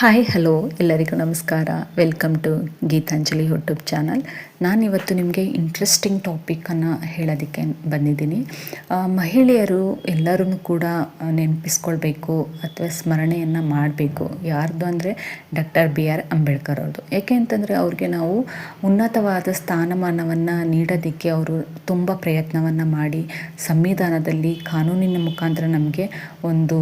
Hi hello ಎಲ್ಲರಿಗೂ ನಮಸ್ಕಾರ. Welcome to Geethanjali YouTube channel ನಾನಿವತ್ತು ನಿಮಗೆ ಇಂಟ್ರೆಸ್ಟಿಂಗ್ ಟಾಪಿಕನ್ನು ಹೇಳೋದಕ್ಕೆ ಬಂದಿದ್ದೀನಿ. ಮಹಿಳೆಯರು ಎಲ್ಲರೂ ಕೂಡ ನೆನಪಿಸ್ಕೊಳ್ಬೇಕು ಅಥವಾ ಸ್ಮರಣೆಯನ್ನು ಮಾಡಬೇಕು. ಯಾರ್ದು ಅಂದರೆ ಡಾಕ್ಟರ್ ಬಿ ಆರ್ ಅಂಬೇಡ್ಕರ್ ಅವ್ರದ್ದು. ಯಾಕೆ ಅಂತಂದರೆ ಅವ್ರಿಗೆ ನಾವು ಉನ್ನತವಾದ ಸ್ಥಾನಮಾನವನ್ನು ನೀಡೋದಕ್ಕೆ ಅವರು ತುಂಬ ಪ್ರಯತ್ನವನ್ನು ಮಾಡಿ ಸಂವಿಧಾನದಲ್ಲಿ ಕಾನೂನಿನ ಮುಖಾಂತರ ನಮಗೆ ಒಂದು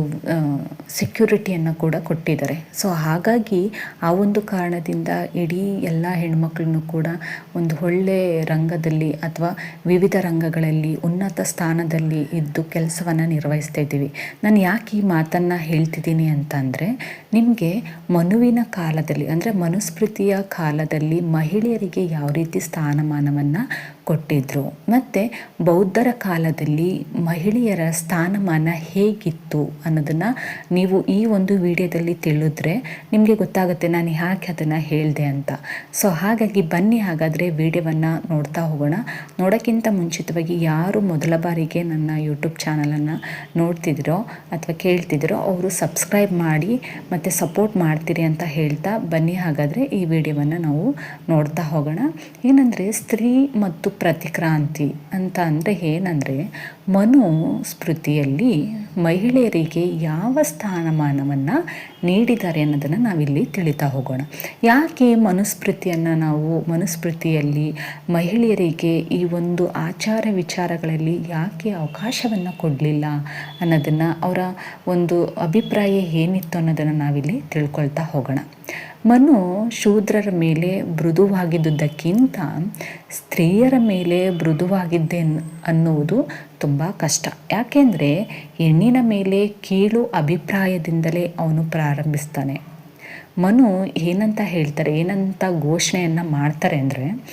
ಸೆಕ್ಯೂರಿಟಿಯನ್ನು ಕೂಡ ಕೊಟ್ಟಿದ್ದಾರೆ. ಸೊ ಹಾಗಾಗಿ ಆ ಒಂದು ಕಾರಣದಿಂದ ಇಡೀ ಎಲ್ಲ ಹೆಣ್ಮಕ್ಳನ್ನು ಕೂಡ ಒಂದು ಒಳ್ಳೆಯ ರಂಗದಲ್ಲಿ ಅಥವಾ ವಿವಿಧ ರಂಗಗಳಲ್ಲಿ ಉನ್ನತ ಸ್ಥಾನದಲ್ಲಿ ಇದ್ದು ಕೆಲಸವನ್ನು ನಿರ್ವಹಿಸ್ತಾ ಇದ್ದೀವಿ. ನಾನು ಯಾಕೆ ಈ ಮಾತನ್ನು ಹೇಳ್ತಿದ್ದೀನಿ ಅಂತಂದರೆ ನಿಮಗೆ ಮನುವಿನ ಕಾಲದಲ್ಲಿ, ಅಂದರೆ ಮನುಸ್ಮೃತಿಯ ಕಾಲದಲ್ಲಿ ಮಹಿಳೆಯರಿಗೆ ಯಾವ ರೀತಿ ಸ್ಥಾನಮಾನವನ್ನು ಕೊಟ್ಟಿದ್ದರು ಮತ್ತು ಬೌದ್ಧರ ಕಾಲದಲ್ಲಿ ಮಹಿಳೆಯರ ಸ್ಥಾನಮಾನ ಹೇಗಿತ್ತು ಅನ್ನೋದನ್ನು ನೀವು ಈ ಒಂದು ವಿಡಿಯೋದಲ್ಲಿ ತಿಳಿದ್ರೆ ನಿಮಗೆ ಗೊತ್ತಾಗುತ್ತೆ ನಾನು ಯಾಕೆ ಅದನ್ನು ಹೇಳಿದೆ ಅಂತ. ಸೊ ಹಾಗಾಗಿ ಬನ್ನಿ ಹಾಗಾದರೆ ವಿಡಿಯೋವನ್ನು ನೋಡ್ತಾ ಹೋಗೋಣ. ನೋಡೋಕ್ಕಿಂತ ಮುಂಚಿತವಾಗಿ ಯಾರು ಮೊದಲ ಬಾರಿಗೆ ನನ್ನ ಯೂಟ್ಯೂಬ್ ಚಾನಲನ್ನು ನೋಡ್ತಿದ್ರೋ ಅಥವಾ ಕೇಳ್ತಿದ್ರೋ ಅವರು ಸಬ್ಸ್ಕ್ರೈಬ್ ಮಾಡಿ ಮತ್ತು ಸಪೋರ್ಟ್ ಮಾಡ್ತೀರಿ ಅಂತ ಹೇಳ್ತಾ ಬನ್ನಿ ಹಾಗಾದರೆ ಈ ವಿಡಿಯೋವನ್ನು ನಾವು ನೋಡ್ತಾ ಹೋಗೋಣ. ಏನಂದರೆ ಸ್ತ್ರೀ ಮತ್ತು ಪ್ರತಿಕ್ರಾಂತಿ ಅಂತ ಅಂದರೆ ಏನಂದರೆ, ಮನು ಸ್ಮೃತಿಯಲ್ಲಿ ಮಹಿಳೆಯರಿಗೆ ಯಾವ ಸ್ಥಾನಮಾನವನ್ನು ನೀಡಿದ್ದಾರೆ ಅನ್ನೋದನ್ನು ನಾವಿಲ್ಲಿ ತಿಳಿತಾ ಹೋಗೋಣ. ಯಾಕೆ ಮನುಸ್ಮೃತಿಯನ್ನು ನಾವು ಮನುಸ್ಮೃತಿಯಲ್ಲಿ ಮಹಿಳೆಯರಿಗೆ ಈ ಒಂದು ಆಚಾರ ವಿಚಾರಗಳಲ್ಲಿ ಯಾಕೆ ಅವಕಾಶವನ್ನು ಕೊಡಲಿಲ್ಲ ಅನ್ನೋದನ್ನು, ಅವರ ಒಂದು ಅಭಿಪ್ರಾಯ ಏನಿತ್ತು ಅನ್ನೋದನ್ನು ನಾವಿಲ್ಲಿ ತಿಳ್ಕೊಳ್ತಾ ಹೋಗೋಣ. ಮನು ಶೂದ್ರರ ಮೇಲೆ ಮೃದುವಾಗಿದ್ದುದಕ್ಕಿಂತ ಸ್ತ್ರೀಯರ ಮೇಲೆ ಮೃದುವಾಗಿದ್ದೆ ಅನ್- ಅನ್ನುವುದು ತುಂಬ ಕಷ್ಟ. ಯಾಕೆಂದರೆ ಹೆಣ್ಣಿನ ಮೇಲೆ ಕೀಳು ಅಭಿಪ್ರಾಯದಿಂದಲೇ ಅವನು ಪ್ರಾರಂಭಿಸ್ತಾನೆ. ಮನು ಏನಂತ ಹೇಳ್ತಾರೆ, ಏನಂತ ಘೋಷಣೆಯನ್ನು ಮಾಡ್ತಾರೆ ಅಂದರೆ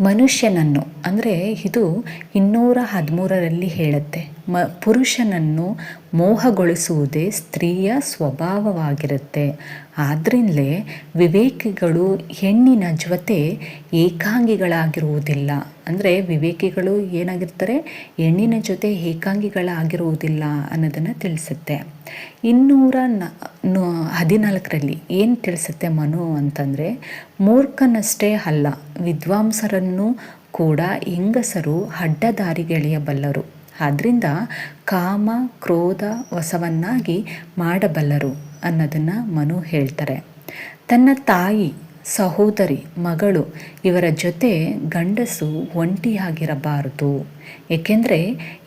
ಮನುಷ್ಯನನ್ನು, ಅಂದರೆ ಇದು ಇನ್ನೂರ ಹದಿಮೂರರಲ್ಲಿ ಹೇಳುತ್ತೆ. ಮ, ಪುರುಷನನ್ನು ಮೋಹಗೊಳಿಸುವುದೇ ಸ್ತ್ರೀಯ ಸ್ವಭಾವವಾಗಿರುತ್ತೆ. ಆದ್ದರಿಂದಲೇ ವಿವೇಕಿಗಳು ಹೆಣ್ಣಿನ ಜೊತೆ ಏಕಾಂಗಿಗಳಾಗಿರುವುದಿಲ್ಲ. ಅಂದರೆ ವಿವೇಕಿಗಳು ಏನಾಗಿರ್ತಾರೆ? ಹೆಣ್ಣಿನ ಜೊತೆ ಏಕಾಂಗಿಗಳಾಗಿರುವುದಿಲ್ಲ ಅನ್ನೋದನ್ನು ತಿಳಿಸುತ್ತೆ. ಇನ್ನೂರ ನ ಹದಿನಾಲ್ಕರಲ್ಲಿ ಏನು ತಿಳಿಸುತ್ತೆ ಮನು ಅಂತಂದರೆ, ಮೂರ್ಖನಷ್ಟೇ ಅಲ್ಲ, ವಿದ್ವಾಂಸರನ್ನು ಕೂಡ ಹೆಂಗಸರು ಅಡ್ಡದಾರಿಗೆಳೆಯಬಲ್ಲರು. ಆದ್ದರಿಂದ ಕಾಮ, ಕ್ರೋಧ ವಸವನ್ನಾಗಿ ಮಾಡಬಲ್ಲರು. ಅನ್ನೋದನ್ನು ಮನು ಹೇಳ್ತಾರೆ. ತನ್ನ ತಾಯಿ, ಸಹೋದರಿ, ಮಗಳು ಇವರ ಜೊತೆ ಗಂಡಸು ಒಂಟಿಯಾಗಿರಬಾರದು. ಏಕೆಂದರೆ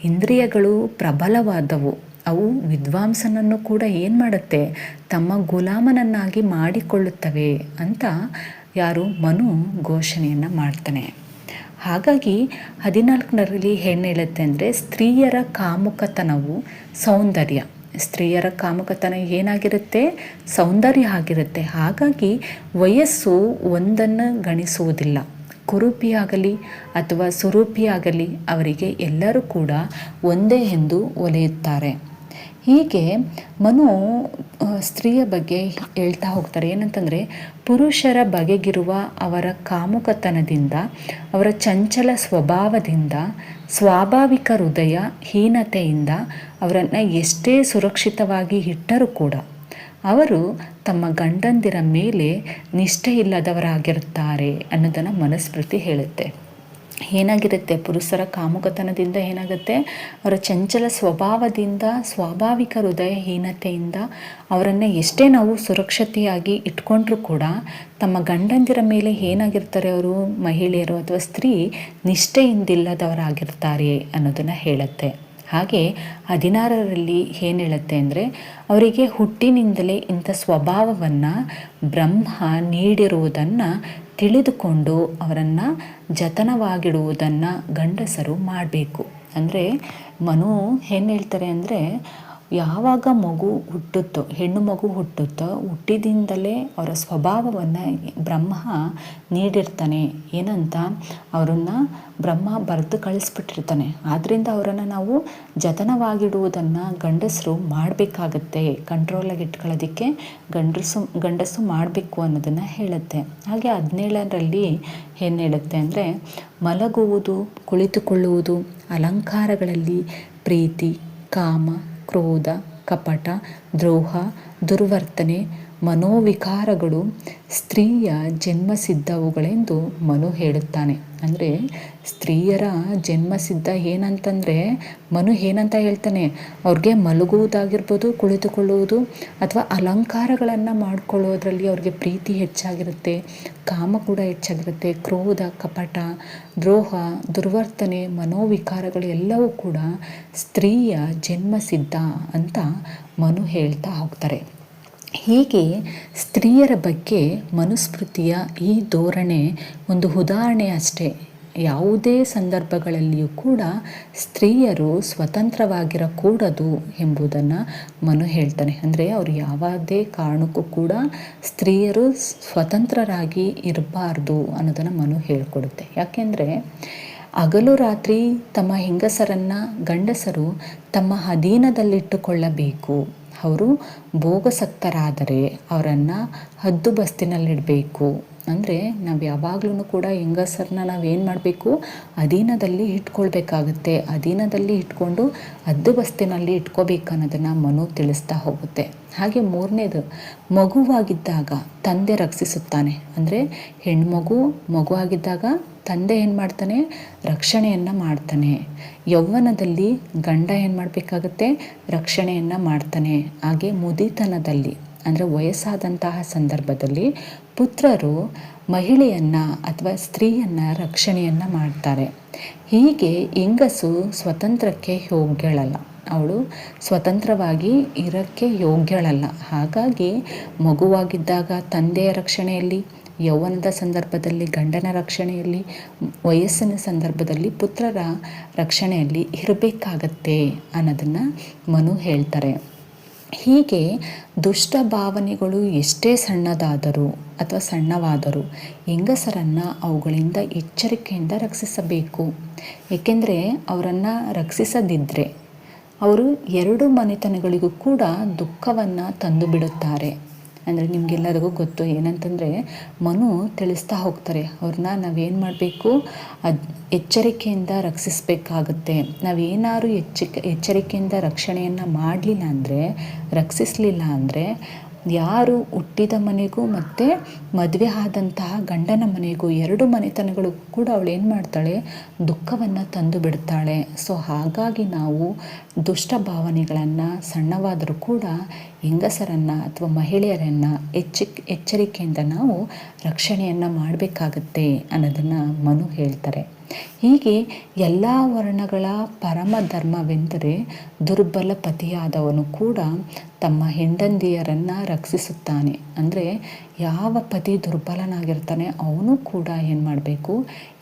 ಇಂದ್ರಿಯಗಳು ಪ್ರಬಲವಾದವು. ಅವು ವಿದ್ವಾಂಸನನ್ನು ಕೂಡ ಏನು ಮಾಡುತ್ತೆ? ತಮ್ಮ ಗುಲಾಮನನ್ನಾಗಿ ಮಾಡಿಕೊಳ್ಳುತ್ತವೆ ಅಂತ ಯಾರು ಮನು ಘೋಷಣೆಯನ್ನು ಮಾಡ್ತಾನೆ. ಹಾಗಾಗಿ ಹದಿನಾಲ್ಕನರಲ್ಲಿ ಏನು ಹೇಳುತ್ತೆ ಅಂದರೆ ಸ್ತ್ರೀಯರ ಕಾಮುಕತನವು ಸೌಂದರ್ಯ. ಸ್ತ್ರೀಯರ ಕಾಮುಕತನ ಏನಾಗಿರುತ್ತೆ? ಸೌಂದರ್ಯ ಆಗಿರುತ್ತೆ. ಹಾಗಾಗಿ ವಯಸ್ಸು ಒಂದನ್ನು ಗಣಿಸುವುದಿಲ್ಲ. ಕುರೂಪಿಯಾಗಲಿ ಅಥವಾ ಸುರೂಪಿಯಾಗಲಿ ಅವರಿಗೆ ಎಲ್ಲರೂ ಕೂಡ ಒಂದೇ ಎಂದು ಒಲೆಯುತ್ತಾರೆ. ಹೀಗೆ ಮನು ಸ್ತ್ರೀಯ ಬಗ್ಗೆ ಹೇಳ್ತಾ ಹೋಗ್ತಾರೆ. ಏನಂತಂದರೆ, ಪುರುಷರ ಬಗೆಗಿರುವ ಅವರ ಕಾಮುಕತನದಿಂದ, ಅವರ ಚಂಚಲ ಸ್ವಭಾವದಿಂದ, ಸ್ವಾಭಾವಿಕ ಹೃದಯ ಹೀನತೆಯಿಂದ ಅವರನ್ನು ಎಷ್ಟೇ ಸುರಕ್ಷಿತವಾಗಿ ಇಟ್ಟರೂ ಕೂಡ ಅವರು ತಮ್ಮ ಗಂಡಂದಿರ ಮೇಲೆ ನಿಷ್ಠೆ ಇಲ್ಲದವರಾಗಿರುತ್ತಾರೆ ಅನ್ನೋದನ್ನು ಮನಸ್ಮೃತಿ ಹೇಳುತ್ತೆ. ಏನಾಗಿರುತ್ತೆ? ಪುರುಷರ ಕಾಮುಕತನದಿಂದ ಏನಾಗುತ್ತೆ? ಅವರ ಚಂಚಲ ಸ್ವಭಾವದಿಂದ, ಸ್ವಾಭಾವಿಕ ಹೃದಯಹೀನತೆಯಿಂದ ಅವರನ್ನು ಎಷ್ಟೇ ನಾವು ಸುರಕ್ಷತೆಯಾಗಿ ಇಟ್ಕೊಂಡ್ರೂ ಕೂಡ ತಮ್ಮ ಗಂಡಂದಿರ ಮೇಲೆ ಏನಾಗಿರ್ತಾರೆ ಅವರು? ಮಹಿಳೆಯರು ಅಥವಾ ಸ್ತ್ರೀ ನಿಷ್ಠೆಯಿಂದಿಲ್ಲದವರಾಗಿರ್ತಾರೆ ಅನ್ನೋದನ್ನು ಹೇಳುತ್ತೆ. ಹಾಗೆ ಹದಿನಾರರಲ್ಲಿ ಏನು ಹೇಳುತ್ತೆ ಅಂದರೆ, ಅವರಿಗೆ ಹುಟ್ಟಿನಿಂದಲೇ ಇಂಥ ಸ್ವಭಾವವನ್ನು ಬ್ರಹ್ಮ ನೀಡಿರುವುದನ್ನು ತಿಳಿದುಕೊಂಡು ಅವರನ್ನು ಜತನವಾಗಿಡುವುದನ್ನು ಗಂಡಸರು ಮಾಡಬೇಕು. ಅಂದರೆ ಮನು ಏನು ಹೇಳ್ತಾರೆ ಅಂದರೆ ಯಾವಾಗ ಮಗು ಹುಟ್ಟುತ್ತೋ, ಹೆಣ್ಣು ಮಗು ಹುಟ್ಟುತ್ತೋ, ಹುಟ್ಟಿದಿಂದಲೇ ಅವರ ಸ್ವಭಾವವನ್ನು ಬ್ರಹ್ಮ ನೀಡಿರ್ತಾನೆ. ಏನಂತ? ಅವರನ್ನು ಬ್ರಹ್ಮ ಬರೆದು ಕಳಿಸ್ಬಿಟ್ಟಿರ್ತಾನೆ. ಆದ್ದರಿಂದ ಅವರನ್ನು ನಾವು ಜತನವಾಗಿಡುವುದನ್ನು ಗಂಡಸರು ಮಾಡಬೇಕಾಗತ್ತೆ. ಕಂಟ್ರೋಲಾಗಿ ಇಟ್ಕೊಳ್ಳೋದಕ್ಕೆ ಗಂಡಸು ಗಂಡಸು ಮಾಡಬೇಕು ಅನ್ನೋದನ್ನು ಹೇಳುತ್ತೆ. ಹಾಗೆ ಹದಿನೇಳರಲ್ಲಿ ಏನು ಹೇಳುತ್ತೆ ಅಂದರೆ, ಮಲಗುವುದು, ಕುಳಿತುಕೊಳ್ಳುವುದು, ಅಲಂಕಾರಗಳಲ್ಲಿ ಪ್ರೀತಿ, ಕಾಮ ಕ್ರೋಧ ಕಪಟ ದ್ರೋಹ ದುರ್ವರ್ತನೆ ಮನೋವಿಕಾರಗಳು ಸ್ತ್ರೀಯ ಜನ್ಮಸಿದ್ಧವುಗಳೆಂದು ಮನು ಹೇಳುತ್ತಾನೆ. ಅಂದರೆ ಸ್ತ್ರೀಯರ ಜನ್ಮಸಿದ್ಧ ಏನಂತಂದರೆ ಮನು ಏನಂತ ಹೇಳ್ತಾನೆ? ಅವ್ರಿಗೆ ಮಲಗುವುದಾಗಿರ್ಬೋದು, ಕುಳಿತುಕೊಳ್ಳುವುದು ಅಥವಾ ಅಲಂಕಾರಗಳನ್ನು ಮಾಡ್ಕೊಳ್ಳೋದ್ರಲ್ಲಿ ಅವ್ರಿಗೆ ಪ್ರೀತಿ ಹೆಚ್ಚಾಗಿರುತ್ತೆ, ಕಾಮ ಕೂಡ ಹೆಚ್ಚಾಗಿರುತ್ತೆ. ಕ್ರೋಧ, ಕಪಟ, ದ್ರೋಹ, ದುರ್ವರ್ತನೆ, ಮನೋವಿಕಾರಗಳು ಎಲ್ಲವೂ ಕೂಡ ಸ್ತ್ರೀಯ ಜನ್ಮಸಿದ್ಧ ಅಂತ ಮನು ಹೇಳ್ತಾ ಹೋಗ್ತಾರೆ. ಹೀಗೆ ಸ್ತ್ರೀಯರ ಬಗ್ಗೆ ಮನುಸ್ಮೃತಿಯ ಈ ಧೋರಣೆ ಒಂದು ಉದಾಹರಣೆ ಅಷ್ಟೇ. ಯಾವುದೇ ಸಂದರ್ಭಗಳಲ್ಲಿಯೂ ಕೂಡ ಸ್ತ್ರೀಯರು ಸ್ವತಂತ್ರವಾಗಿರಕೂಡದು ಎಂಬುದನ್ನು ಮನು ಹೇಳ್ತಾನೆ. ಅಂದರೆ ಅವರು ಯಾವುದೇ ಕಾರಣಕ್ಕೂ ಕೂಡ ಸ್ತ್ರೀಯರು ಸ್ವತಂತ್ರರಾಗಿ ಇರಬಾರ್ದು ಅನ್ನೋದನ್ನು ಮನು ಹೇಳಿಕೊಡುತ್ತೆ. ಯಾಕೆಂದರೆ ಹಗಲು ರಾತ್ರಿ ತಮ್ಮ ಹೆಂಗಸರನ್ನು ಗಂಡಸರು ತಮ್ಮ ಅಧೀನದಲ್ಲಿಟ್ಟುಕೊಳ್ಳಬೇಕು. ಅವರು ಭೋಗಸಕ್ತರಾದರೆ ಅವರನ್ನು ಹದ್ದು ಬಸ್ತಿನಲ್ಲಿಡಬೇಕು. ಅಂದರೆ ನಾವು ಯಾವಾಗ್ಲೂ ಕೂಡ ಹೆಂಗಸರನ್ನ ನಾವೇನು ಮಾಡಬೇಕು? ಅಧೀನದಲ್ಲಿ ಇಟ್ಕೊಳ್ಬೇಕಾಗುತ್ತೆ. ಅಧೀನದಲ್ಲಿ ಇಟ್ಕೊಂಡು ಅದ್ದು ಬಸ್ತಿನಲ್ಲಿ ಇಟ್ಕೋಬೇಕು ಅನ್ನೋದನ್ನು ಮನು ತಿಳಿಸ್ತಾ ಹೋಗುತ್ತೆ. ಹಾಗೆ ಮೂರನೇದು, ಮಗುವಾಗಿದ್ದಾಗ ತಂದೆ ರಕ್ಷಿಸುತ್ತಾನೆ. ಅಂದರೆ ಹೆಣ್ಮಗು ಮಗುವಾಗಿದ್ದಾಗ ತಂದೆ ಏನು ಮಾಡ್ತಾನೆ? ರಕ್ಷಣೆಯನ್ನು ಮಾಡ್ತಾನೆ. ಯೌವನದಲ್ಲಿ ಗಂಡ ಏನು ಮಾಡಬೇಕಾಗತ್ತೆ? ರಕ್ಷಣೆಯನ್ನು ಮಾಡ್ತಾನೆ. ಹಾಗೆ ಮುದಿತನದಲ್ಲಿ ಅಂದರೆ ವಯಸ್ಸಾದಂತಹ ಸಂದರ್ಭದಲ್ಲಿ ಪುತ್ರರು ಮಹಿಳೆಯನ್ನು ಅಥವಾ ಸ್ತ್ರೀಯನ್ನು ರಕ್ಷಣೆಯನ್ನು ಮಾಡ್ತಾರೆ. ಹೀಗೆ ಹೆಂಗಸು ಸ್ವತಂತ್ರಕ್ಕೆ ಯೋಗ್ಯಳಲ್ಲ. ಅವಳು ಸ್ವತಂತ್ರವಾಗಿ ಇರೋಕ್ಕೆ ಯೋಗ್ಯಳಲ್ಲ. ಹಾಗಾಗಿ ಮಗುವಾಗಿದ್ದಾಗ ತಂದೆಯ ರಕ್ಷಣೆಯಲ್ಲಿ, ಯೌವನದ ಸಂದರ್ಭದಲ್ಲಿ, ಗಂಡನ ರಕ್ಷಣೆಯಲ್ಲಿ, ವಯಸ್ಸಿನ ಸಂದರ್ಭದಲ್ಲಿ ಪುತ್ರರ ರಕ್ಷಣೆಯಲ್ಲಿ ಇರಬೇಕಾಗತ್ತೆ ಅನ್ನೋದನ್ನು ಮನು ಹೇಳ್ತಾರೆ. ಹೀಗೆ ದುಷ್ಟ ಭಾವನೆಗಳು ಎಷ್ಟೇ ಸಣ್ಣದಾದರೂ ಅಥವಾ ಸಣ್ಣವಾದರೂ ಹೆಂಗಸರನ್ನು ಅವುಗಳಿಂದ ಎಚ್ಚರಿಕೆಯಿಂದ ರಕ್ಷಿಸಬೇಕು. ಏಕೆಂದರೆ ಅವರನ್ನು ರಕ್ಷಿಸದಿದ್ದರೆ ಅವರು ಎರಡು ಮನೆತನಗಳಿಗೂ ಕೂಡ ದುಃಖವನ್ನು ತಂದು ಬಿಡುತ್ತಾರೆ ಅಂದರೆ ನಿಮಗೆಲ್ಲರಿಗೂ ಗೊತ್ತು ಏನಂತಂದರೆ ಮನು ತಿಳಿಸ್ತಾ ಹೋಗ್ತಾರೆ. ಅವ್ರನ್ನ ನಾವೇನು ಮಾಡಬೇಕು? ಅದು ಎಚ್ಚರಿಕೆಯಿಂದ ರಕ್ಷಿಸಬೇಕಾಗುತ್ತೆ. ನಾವೇನಾದ್ರು ಎಚ್ಚರಿಕೆ ಎಚ್ಚರಿಕೆಯಿಂದ ರಕ್ಷಣೆಯನ್ನು ಮಾಡಲಿಲ್ಲ ಅಂದರೆ, ರಕ್ಷಿಸಲಿಲ್ಲ ಅಂದರೆ ಯಾರು ಹುಟ್ಟಿದ ಮನೆಗೂ ಮತ್ತು ಮದುವೆ ಆದಂತಹ ಗಂಡನ ಮನೆಗೂ ಎರಡು ಮನೆತನಗಳು ಕೂಡ ಅವಳು ಏನು ಮಾಡ್ತಾಳೆ? ದುಃಖವನ್ನು ತಂದು ಬಿಡ್ತಾಳೆ. ಸೊ ಹಾಗಾಗಿ ನಾವು ದುಷ್ಟ ಭಾವನೆಗಳನ್ನು, ಸಣ್ಣವಾದರೂ ಕೂಡ ಹೆಂಗಸರನ್ನು ಅಥವಾ ಮಹಿಳೆಯರನ್ನು ಎಚ್ಚರಿಕೆ ಎಚ್ಚರಿಕೆಯಿಂದ ನಾವು ರಕ್ಷಣೆಯನ್ನು ಮಾಡಬೇಕಾಗತ್ತೆ ಅನ್ನೋದನ್ನು ಮನು ಹೇಳ್ತಾರೆ. ಹೀಗೆ ಎಲ್ಲ ವರ್ಣಗಳ ಪರಮ ಧರ್ಮವೆಂದರೆ ದುರ್ಬಲ ಪತಿಯಾದವನು ಕೂಡ ತಮ್ಮ ಹೆಂಡಂದಿಯರನ್ನು ರಕ್ಷಿಸುತ್ತಾನೆ. ಅಂದರೆ ಯಾವ ಪತಿ ದುರ್ಬಲನಾಗಿರ್ತಾನೆ ಅವನು ಕೂಡ ಏನು ಮಾಡಬೇಕು?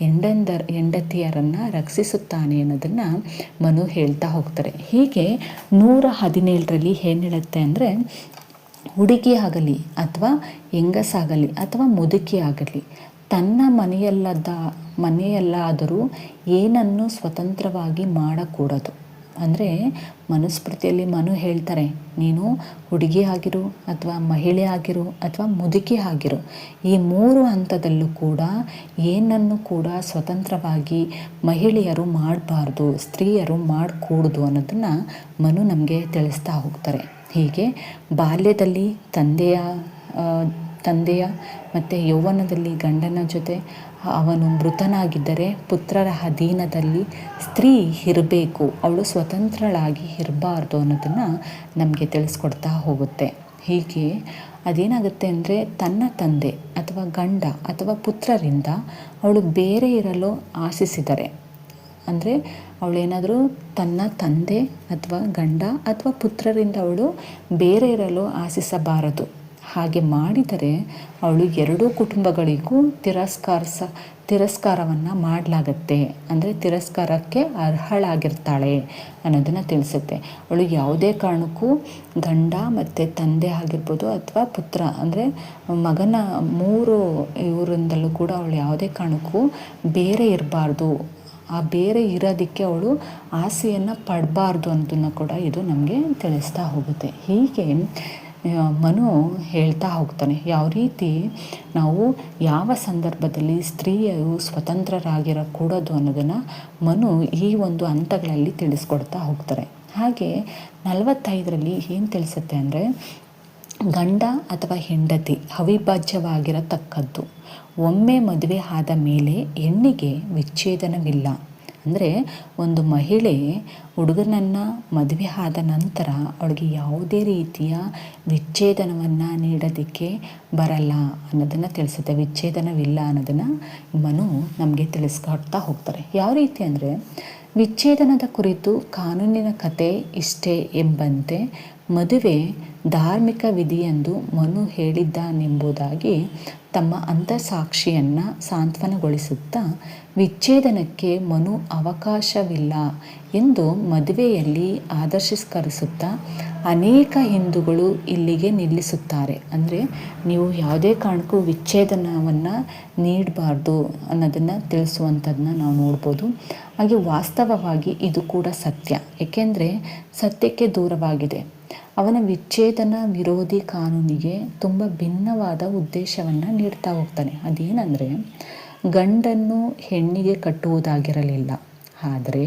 ಹೆಂಡಂದರ್, ಹೆಂಡತಿಯರನ್ನು ರಕ್ಷಿಸುತ್ತಾನೆ ಅನ್ನೋದನ್ನು ಮನು ಹೇಳ್ತಾ ಹೋಗ್ತಾರೆ. ಹೀಗೆ ನೂರ ಹದಿನೇಳರಲ್ಲಿ ಏನು ಹೇಳುತ್ತೆ ಅಂದರೆ, ಹುಡುಗಿ ಆಗಲಿ ಅಥವಾ ಹೆಂಗಸಾಗಲಿ ಅಥವಾ ಮುದುಕಿ ಆಗಲಿ, ತನ್ನ ಮನೆಯಲ್ಲದ ಮನೆಯಲ್ಲಾದರೂ ಏನನ್ನು ಸ್ವತಂತ್ರವಾಗಿ ಮಾಡಕೂಡದು. ಅಂದರೆ ಮನುಸ್ಮೃತಿಯಲ್ಲಿ ಮನು ಹೇಳ್ತಾರೆ, ನೀನು ಹುಡುಗಿ ಆಗಿರು ಅಥವಾ ಮಹಿಳೆ ಆಗಿರು ಅಥವಾ ಮುದುಕಿ ಆಗಿರು, ಈ ಮೂರು ಹಂತದಲ್ಲೂ ಕೂಡ ಏನನ್ನು ಕೂಡ ಸ್ವತಂತ್ರವಾಗಿ ಮಹಿಳೆಯರು ಮಾಡಬಾರ್ದು, ಸ್ತ್ರೀಯರು ಮಾಡಕೂಡ್ದು ಅನ್ನೋದನ್ನು ಮನು ನಮಗೆ ತಿಳಿಸ್ತಾ ಹೋಗ್ತಾರೆ. ಹೀಗೆ ಬಾಲ್ಯದಲ್ಲಿ ತಂದೆಯ ತಂದೆಯ ಮತ್ತು ಯೌವನದಲ್ಲಿ ಗಂಡನ ಜೊತೆ ಅವನು ಮೃತನಾಗಿದ್ದರೆ ಪುತ್ರರ ಅಧೀನದಲ್ಲಿ ಸ್ತ್ರೀ ಇರಬೇಕು. ಅವಳು ಸ್ವತಂತ್ರಳಾಗಿ ಇರಬಾರ್ದು ಅನ್ನೋದನ್ನು ನಮಗೆ ತಿಳಿಸ್ಕೊಡ್ತಾ ಹೋಗುತ್ತೆ. ಹೀಗೆ ಅದೇನಾಗುತ್ತೆ ಅಂದರೆ ತನ್ನ ತಂದೆ ಅಥವಾ ಗಂಡ ಅಥವಾ ಪುತ್ರರಿಂದ ಅವಳು ಬೇರೆ ಇರಲು ಆಶಿಸಿದರೆ. ಅಂದರೆ ಅವಳೇನಾದರೂ ತನ್ನ ತಂದೆ ಅಥವಾ ಗಂಡ ಅಥವಾ ಪುತ್ರರಿಂದ ಅವಳು ಬೇರೆ ಇರಲು ಆಶಿಸಬಾರದು. ಹಾಗೆ ಮಾಡಿದರೆ ಅವಳು ಎರಡೂ ಕುಟುಂಬಗಳಿಗೂ ತಿರಸ್ಕಾರ ಸ, ತಿರಸ್ಕಾರವನ್ನು ಮಾಡಲಾಗತ್ತೆ. ಅಂದರೆ ತಿರಸ್ಕಾರಕ್ಕೆ ಅರ್ಹಳಾಗಿರ್ತಾಳೆ ಅನ್ನೋದನ್ನು ತಿಳಿಸುತ್ತೆ. ಅವಳು ಯಾವುದೇ ಕಾರಣಕ್ಕೂ ಗಂಡ ಮತ್ತು ತಂದೆ ಆಗಿರ್ಬೋದು ಅಥವಾ ಪುತ್ರ, ಅಂದರೆ ಮಗನ ಮೂರು ಇವರಿಂದಲೂ ಕೂಡ ಅವಳು ಯಾವುದೇ ಕಾರಣಕ್ಕೂ ಬೇರೆ ಇರಬಾರ್ದು. ಆ ಬೇರೆ ಇರೋದಕ್ಕೆ ಅವಳು ಆಸೆಯನ್ನು ಪಡಬಾರ್ದು ಅನ್ನೋದನ್ನು ಕೂಡ ಇದು ನಮಗೆ ತಿಳಿಸ್ತಾ ಹೋಗುತ್ತೆ. ಹೀಗೆ ಮನು ಹೇಳ್ತಾ ಹೋಗ್ತಾನೆ, ಯಾವ ರೀತಿ ನಾವು ಯಾವ ಸಂದರ್ಭದಲ್ಲಿ ಸ್ತ್ರೀಯರು ಸ್ವತಂತ್ರರಾಗಿರಕೂಡದು ಅನ್ನೋದನ್ನು ಮನು ಈ ಒಂದು ಹಂತಗಳಲ್ಲಿ ತಿಳಿಸ್ಕೊಡ್ತಾ ಹೋಗ್ತಾರೆ. ಹಾಗೆ ನಲವತ್ತೈದರಲ್ಲಿ ಏನು ತಿಳಿಸುತ್ತೆ ಅಂದರೆ, ಗಂಡ ಅಥವಾ ಹೆಂಡತಿ ಅವಿಭಾಜ್ಯವಾಗಿರತಕ್ಕದ್ದು, ಒಮ್ಮೆ ಮದುವೆ ಆದ ಮೇಲೆ ಹೆಣ್ಣಿಗೆ ವಿಚ್ಛೇದನವಿಲ್ಲ. ಅಂದರೆ ಒಂದು ಮಹಿಳೆ ಹುಡುಗನನ್ನು ಮದುವೆ ಆದ ನಂತರ ಅವಳಿಗೆ ಯಾವುದೇ ರೀತಿಯ ವಿಚ್ಛೇದನವನ್ನು ನೀಡೋದಕ್ಕೆ ಬರಲ್ಲ ಅನ್ನೋದನ್ನು ತಿಳಿಸುತ್ತೆ. ವಿಚ್ಛೇದನವಿಲ್ಲ ಅನ್ನೋದನ್ನು ಮನು ನಮಗೆ ತಿಳಿಸ್ಕೊಡ್ತಾ ಹೋಗ್ತಾರೆ. ಯಾವ ರೀತಿ ಅಂದರೆ ವಿಚ್ಛೇದನದ ಕುರಿತು ಕಾನೂನಿನ ಕತೆ ಇಷ್ಟೇ ಎಂಬಂತೆ ಮದುವೆ ಧಾರ್ಮಿಕ ವಿಧಿಯೆಂದು ಮನು ಹೇಳಿದ್ದಾನೆಂಬುದಾಗಿ ತಮ್ಮ ಅಂತಃಸಾಕ್ಷಿಯನ್ನು ಸಾಂತ್ವನಗೊಳಿಸುತ್ತಾ ವಿಚ್ಛೇದನಕ್ಕೆ ಮನು ಅವಕಾಶವಿಲ್ಲ ಎಂದು ಮದುವೆಯಲ್ಲಿ ಆದರ್ಶೀಕರಿಸುತ್ತಾ ಅನೇಕ ಹಿಂದೂಗಳು ಇಲ್ಲಿಗೆ ನಿಲ್ಲಿಸುತ್ತಾರೆ. ಅಂದರೆ ನೀವು ಯಾವುದೇ ಕಾರಣಕ್ಕೂ ವಿಚ್ಛೇದನವನ್ನು ನೀಡಬಾರ್ದು ಅನ್ನೋದನ್ನು ತಿಳಿಸುವಂಥದ್ದನ್ನ ನಾವು ನೋಡ್ಬೋದು. ಹಾಗೆ ವಾಸ್ತವವಾಗಿ ಇದು ಕೂಡ ಸತ್ಯ. ಏಕೆಂದರೆ ಸತ್ಯಕ್ಕೆ ದೂರವಾಗಿದೆ. ಅವನ ವಿಚ್ಛೇದನ ವಿರೋಧಿ ಕಾನೂನಿಗೆ ತುಂಬ ಭಿನ್ನವಾದ ಉದ್ದೇಶವನ್ನು ನೀಡ್ತಾ ಹೋಗ್ತಾನೆ. ಅದೇನಂದರೆ, ಗಂಡನ್ನು ಹೆಣ್ಣಿಗೆ ಕಟ್ಟುವುದಾಗಿರಲಿಲ್ಲ. ಆದರೆ,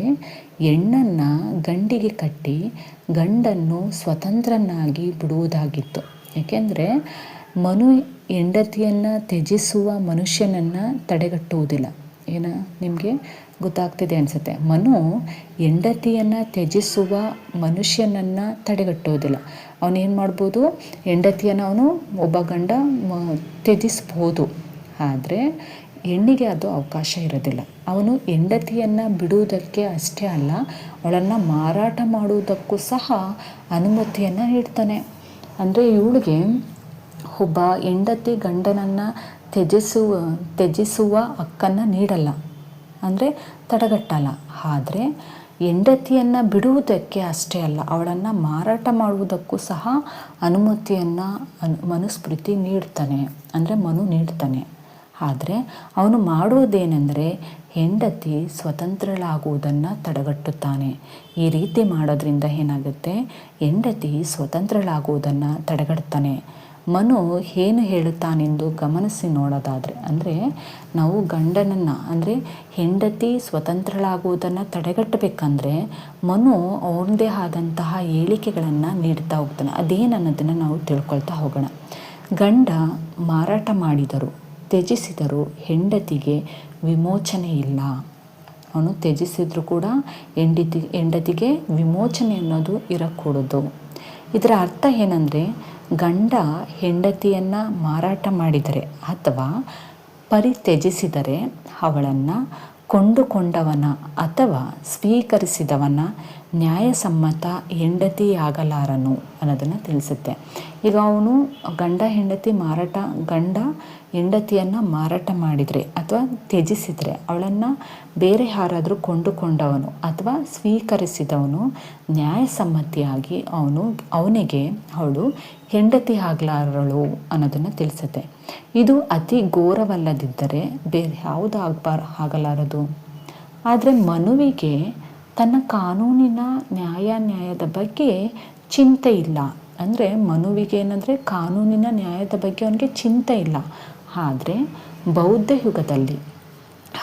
ಹೆಣ್ಣನ್ನು ಗಂಡಿಗೆ ಕಟ್ಟಿ ಗಂಡನ್ನು ಸ್ವತಂತ್ರನಾಗಿ ಬಿಡುವುದಾಗಿತ್ತು. ಏಕೆಂದರೆ ಮನು ಹೆಂಡತಿಯನ್ನು ತ್ಯಜಿಸುವ ಮನುಷ್ಯನನ್ನು ತಡೆಗಟ್ಟುವುದಿಲ್ಲ. ಏನ ನಿಮಗೆ ಗೊತ್ತಾಗ್ತಿದೆ ಅನಿಸುತ್ತೆ. ಮನು ಹೆಂಡತಿಯನ್ನು ತ್ಯಜಿಸುವ ಮನುಷ್ಯನನ್ನು ತಡೆಗಟ್ಟೋದಿಲ್ಲ. ಅವನೇನು ಮಾಡ್ಬೋದು? ಹೆಂಡತಿಯನ್ನು ಅವನು ಒಬ್ಬ ಗಂಡ ತ್ಯಜಿಸ್ಬೋದು. ಆದರೆ ಹೆಣ್ಣಿಗೆ ಅದು ಅವಕಾಶ ಇರೋದಿಲ್ಲ. ಅವನು ಹೆಂಡತಿಯನ್ನು ಬಿಡುವುದಕ್ಕೆ ಅಷ್ಟೇ ಅಲ್ಲ, ಅವಳನ್ನು ಮಾರಾಟ ಮಾಡುವುದಕ್ಕೂ ಸಹ ಅನುಮತಿಯನ್ನು ನೀಡ್ತಾನೆ. ಅಂದರೆ ಇವಳಿಗೆ ಒಬ್ಬ ಹೆಂಡತಿ ಗಂಡನನ್ನು ತ್ಯಜಿಸುವ ತ್ಯಜಿಸುವ ಹಕ್ಕನ್ನು ನೀಡಲ್ಲ. ಅಂದರೆ ತಡೆಗಟ್ಟಲ್ಲ. ಆದರೆ ಹೆಂಡತಿಯನ್ನು ಬಿಡುವುದಕ್ಕೆ ಅಷ್ಟೇ ಅಲ್ಲ, ಅವಳನ್ನು ಮಾರಾಟ ಮಾಡುವುದಕ್ಕೂ ಸಹ ಅನುಮತಿಯನ್ನು ಅನು ಮನುಸ್ಮೃತಿ ನೀಡ್ತಾನೆ. ಅಂದರೆ ಮನು ನೀಡ್ತಾನೆ. ಆದರೆ ಅವನು ಮಾಡುವುದೇನೆಂದರೆ ಹೆಂಡತಿ ಸ್ವತಂತ್ರಳಾಗುವುದನ್ನು ತಡೆಗಟ್ಟುತ್ತಾನೆ. ಈ ರೀತಿ ಮಾಡೋದ್ರಿಂದ ಏನಾಗುತ್ತೆ? ಹೆಂಡತಿ ಸ್ವತಂತ್ರಳಾಗುವುದನ್ನು ತಡೆಗಟ್ತಾನೆ ಮನು ಏನು ಹೇಳುತ್ತಾನೆಂದು ಗಮನಿಸಿ ನೋಡೋದಾದರೆ, ಅಂದರೆ ನಾವು ಗಂಡನನ್ನು, ಅಂದರೆ ಹೆಂಡತಿ ಸ್ವತಂತ್ರಳಾಗುವುದನ್ನು ತಡೆಗಟ್ಟಬೇಕಂದ್ರೆ ಮನು ಅವನದೇ ಆದಂತಹ ಹೇಳಿಕೆಗಳನ್ನು ನೀಡ್ತಾ ಹೋಗ್ತಾನೆ. ಅದೇನನ್ನೋದನ್ನು ನಾವು ತಿಳ್ಕೊಳ್ತಾ ಹೋಗೋಣ. ಗಂಡ ಮಾರಾಟ ಮಾಡಿದರು, ತ್ಯಜಿಸಿದರು ಹೆಂಡತಿಗೆ ವಿಮೋಚನೆ ಇಲ್ಲ. ಅವನು ತ್ಯಜಿಸಿದ್ರು ಕೂಡ ಹೆಂಡತಿ, ಹೆಂಡತಿಗೆ ವಿಮೋಚನೆ ಅನ್ನೋದು ಇರಕೂಡದು. ಇದರ ಅರ್ಥ ಏನಂದರೆ ಗಂಡ ಹೆಂಡತಿಯನ್ನು ಮಾರಾಟ ಮಾಡಿದರೆ ಅಥವಾ ಪರಿತ್ಯಜಿಸಿದರೆ ಅವಳನ್ನು ಕೊಂಡುಕೊಂಡವನ ಅಥವಾ ಸ್ವೀಕರಿಸಿದವನ ನ್ಯಾಯಸಮ್ಮತ ಹೆಂಡತಿಯಾಗಲಾರನು ಅನ್ನೋದನ್ನು ತಿಳಿಸುತ್ತೆ. ಈಗ ಅವನು ಗಂಡ ಹೆಂಡತಿ ಮಾರಾಟ, ಗಂಡ ಹೆಂಡತಿಯನ್ನು ಮಾರಾಟ ಮಾಡಿದರೆ ಅಥವಾ ತ್ಯಜಿಸಿದರೆ ಅವಳನ್ನು ಬೇರೆ ಯಾರಾದರೂ ಕೊಂಡುಕೊಂಡವನು ಅಥವಾ ಸ್ವೀಕರಿಸಿದವನು ನ್ಯಾಯಸಮ್ಮತಿಯಾಗಿ ಅವನು, ಅವನಿಗೆ ಅವಳು ಹೆಂಡತಿ ಆಗಲಾರಳು ಅನ್ನೋದನ್ನು ತಿಳಿಸುತ್ತೆ. ಇದು ಅತಿ ಘೋರವಲ್ಲದಿದ್ದರೆ ಬೇರೆ ಯಾವುದು ಆಗಬಾರ, ಆಗಲಾರದು? ಆದರೆ ಮನುವಿಗೆ ತನ್ನ ಕಾನೂನಿನ ನ್ಯಾಯ ನ್ಯಾಯದ ಬಗ್ಗೆ ಚಿಂತೆ ಇಲ್ಲ. ಅಂದರೆ ಮನುವಿಗೆ ಏನಂದರೆ ಕಾನೂನಿನ ನ್ಯಾಯದ ಬಗ್ಗೆ ಅವನಿಗೆ ಚಿಂತೆ ಇಲ್ಲ. ಆದರೆ ಬೌದ್ಧ ಯುಗದಲ್ಲಿ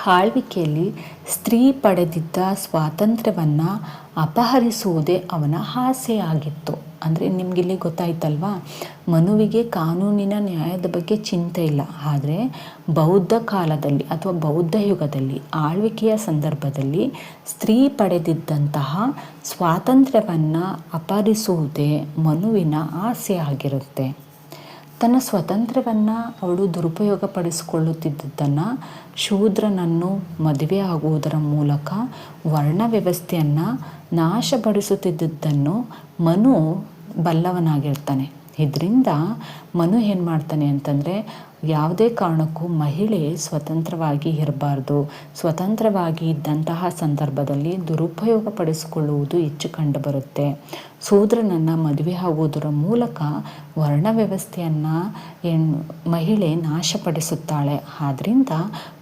ಆಳ್ವಿಕೆಯಲ್ಲಿ ಸ್ತ್ರೀ ಪಡೆದಿದ್ದ ಸ್ವಾತಂತ್ರ್ಯವನ್ನು ಅಪಹರಿಸುವುದೇ ಅವನ ಆಸೆಯಾಗಿತ್ತು. ಅಂದರೆ ನಿಮಗಿಲ್ಲಿ ಗೊತ್ತಾಯ್ತಲ್ವಾ? ಮನುವಿಗೆ ಕಾನೂನಿನ ನ್ಯಾಯದ ಬಗ್ಗೆ ಚಿಂತೆ ಇಲ್ಲ. ಆದರೆ ಬೌದ್ಧ ಕಾಲದಲ್ಲಿ ಅಥವಾ ಬೌದ್ಧ ಯುಗದಲ್ಲಿ, ಆಳ್ವಿಕೆಯ ಸಂದರ್ಭದಲ್ಲಿ ಸ್ತ್ರೀ ಪಡೆದಿದ್ದಂತಹ ಸ್ವಾತಂತ್ರ್ಯವನ್ನು ಅಪಹರಿಸುವುದೇ ಮನುವಿನ ಆಸೆ ಆಗಿರುತ್ತೆ ತನ್ನ ಸ್ವತಂತ್ರವನ್ನು ಅವಳು ದುರುಪಯೋಗ ಪಡಿಸಿಕೊಳ್ಳುತ್ತಿದ್ದುದನ್ನು ಶೂದ್ರನನ್ನು ಮದುವೆ ಆಗುವುದರ ಮೂಲಕ ವರ್ಣ ವ್ಯವಸ್ಥೆಯನ್ನು ನಾಶಪಡಿಸುತ್ತಿದ್ದುದನ್ನು ಮನು ಬಲ್ಲವನಾಗಿರ್ತಾನೆ. ಇದರಿಂದ ಮನು ಏನು ಮಾಡ್ತಾನೆ ಅಂತಂದರೆ ಯಾವುದೇ ಕಾರಣಕ್ಕೂ ಮಹಿಳೆ ಸ್ವತಂತ್ರವಾಗಿ ಇರಬಾರ್ದು. ಸ್ವತಂತ್ರವಾಗಿ ಇದ್ದಂತಹ ಸಂದರ್ಭದಲ್ಲಿ ದುರುಪಯೋಗ ಪಡಿಸಿಕೊಳ್ಳುವುದು ಹೆಚ್ಚು ಕಂಡುಬರುತ್ತೆ. ಸೂದ್ರನನ್ನು ಮದುವೆ ಆಗುವುದರ ಮೂಲಕ ವರ್ಣ ವ್ಯವಸ್ಥೆಯನ್ನು ಹೆಣ್ಣು ಮಹಿಳೆ ನಾಶಪಡಿಸುತ್ತಾಳೆ. ಆದ್ದರಿಂದ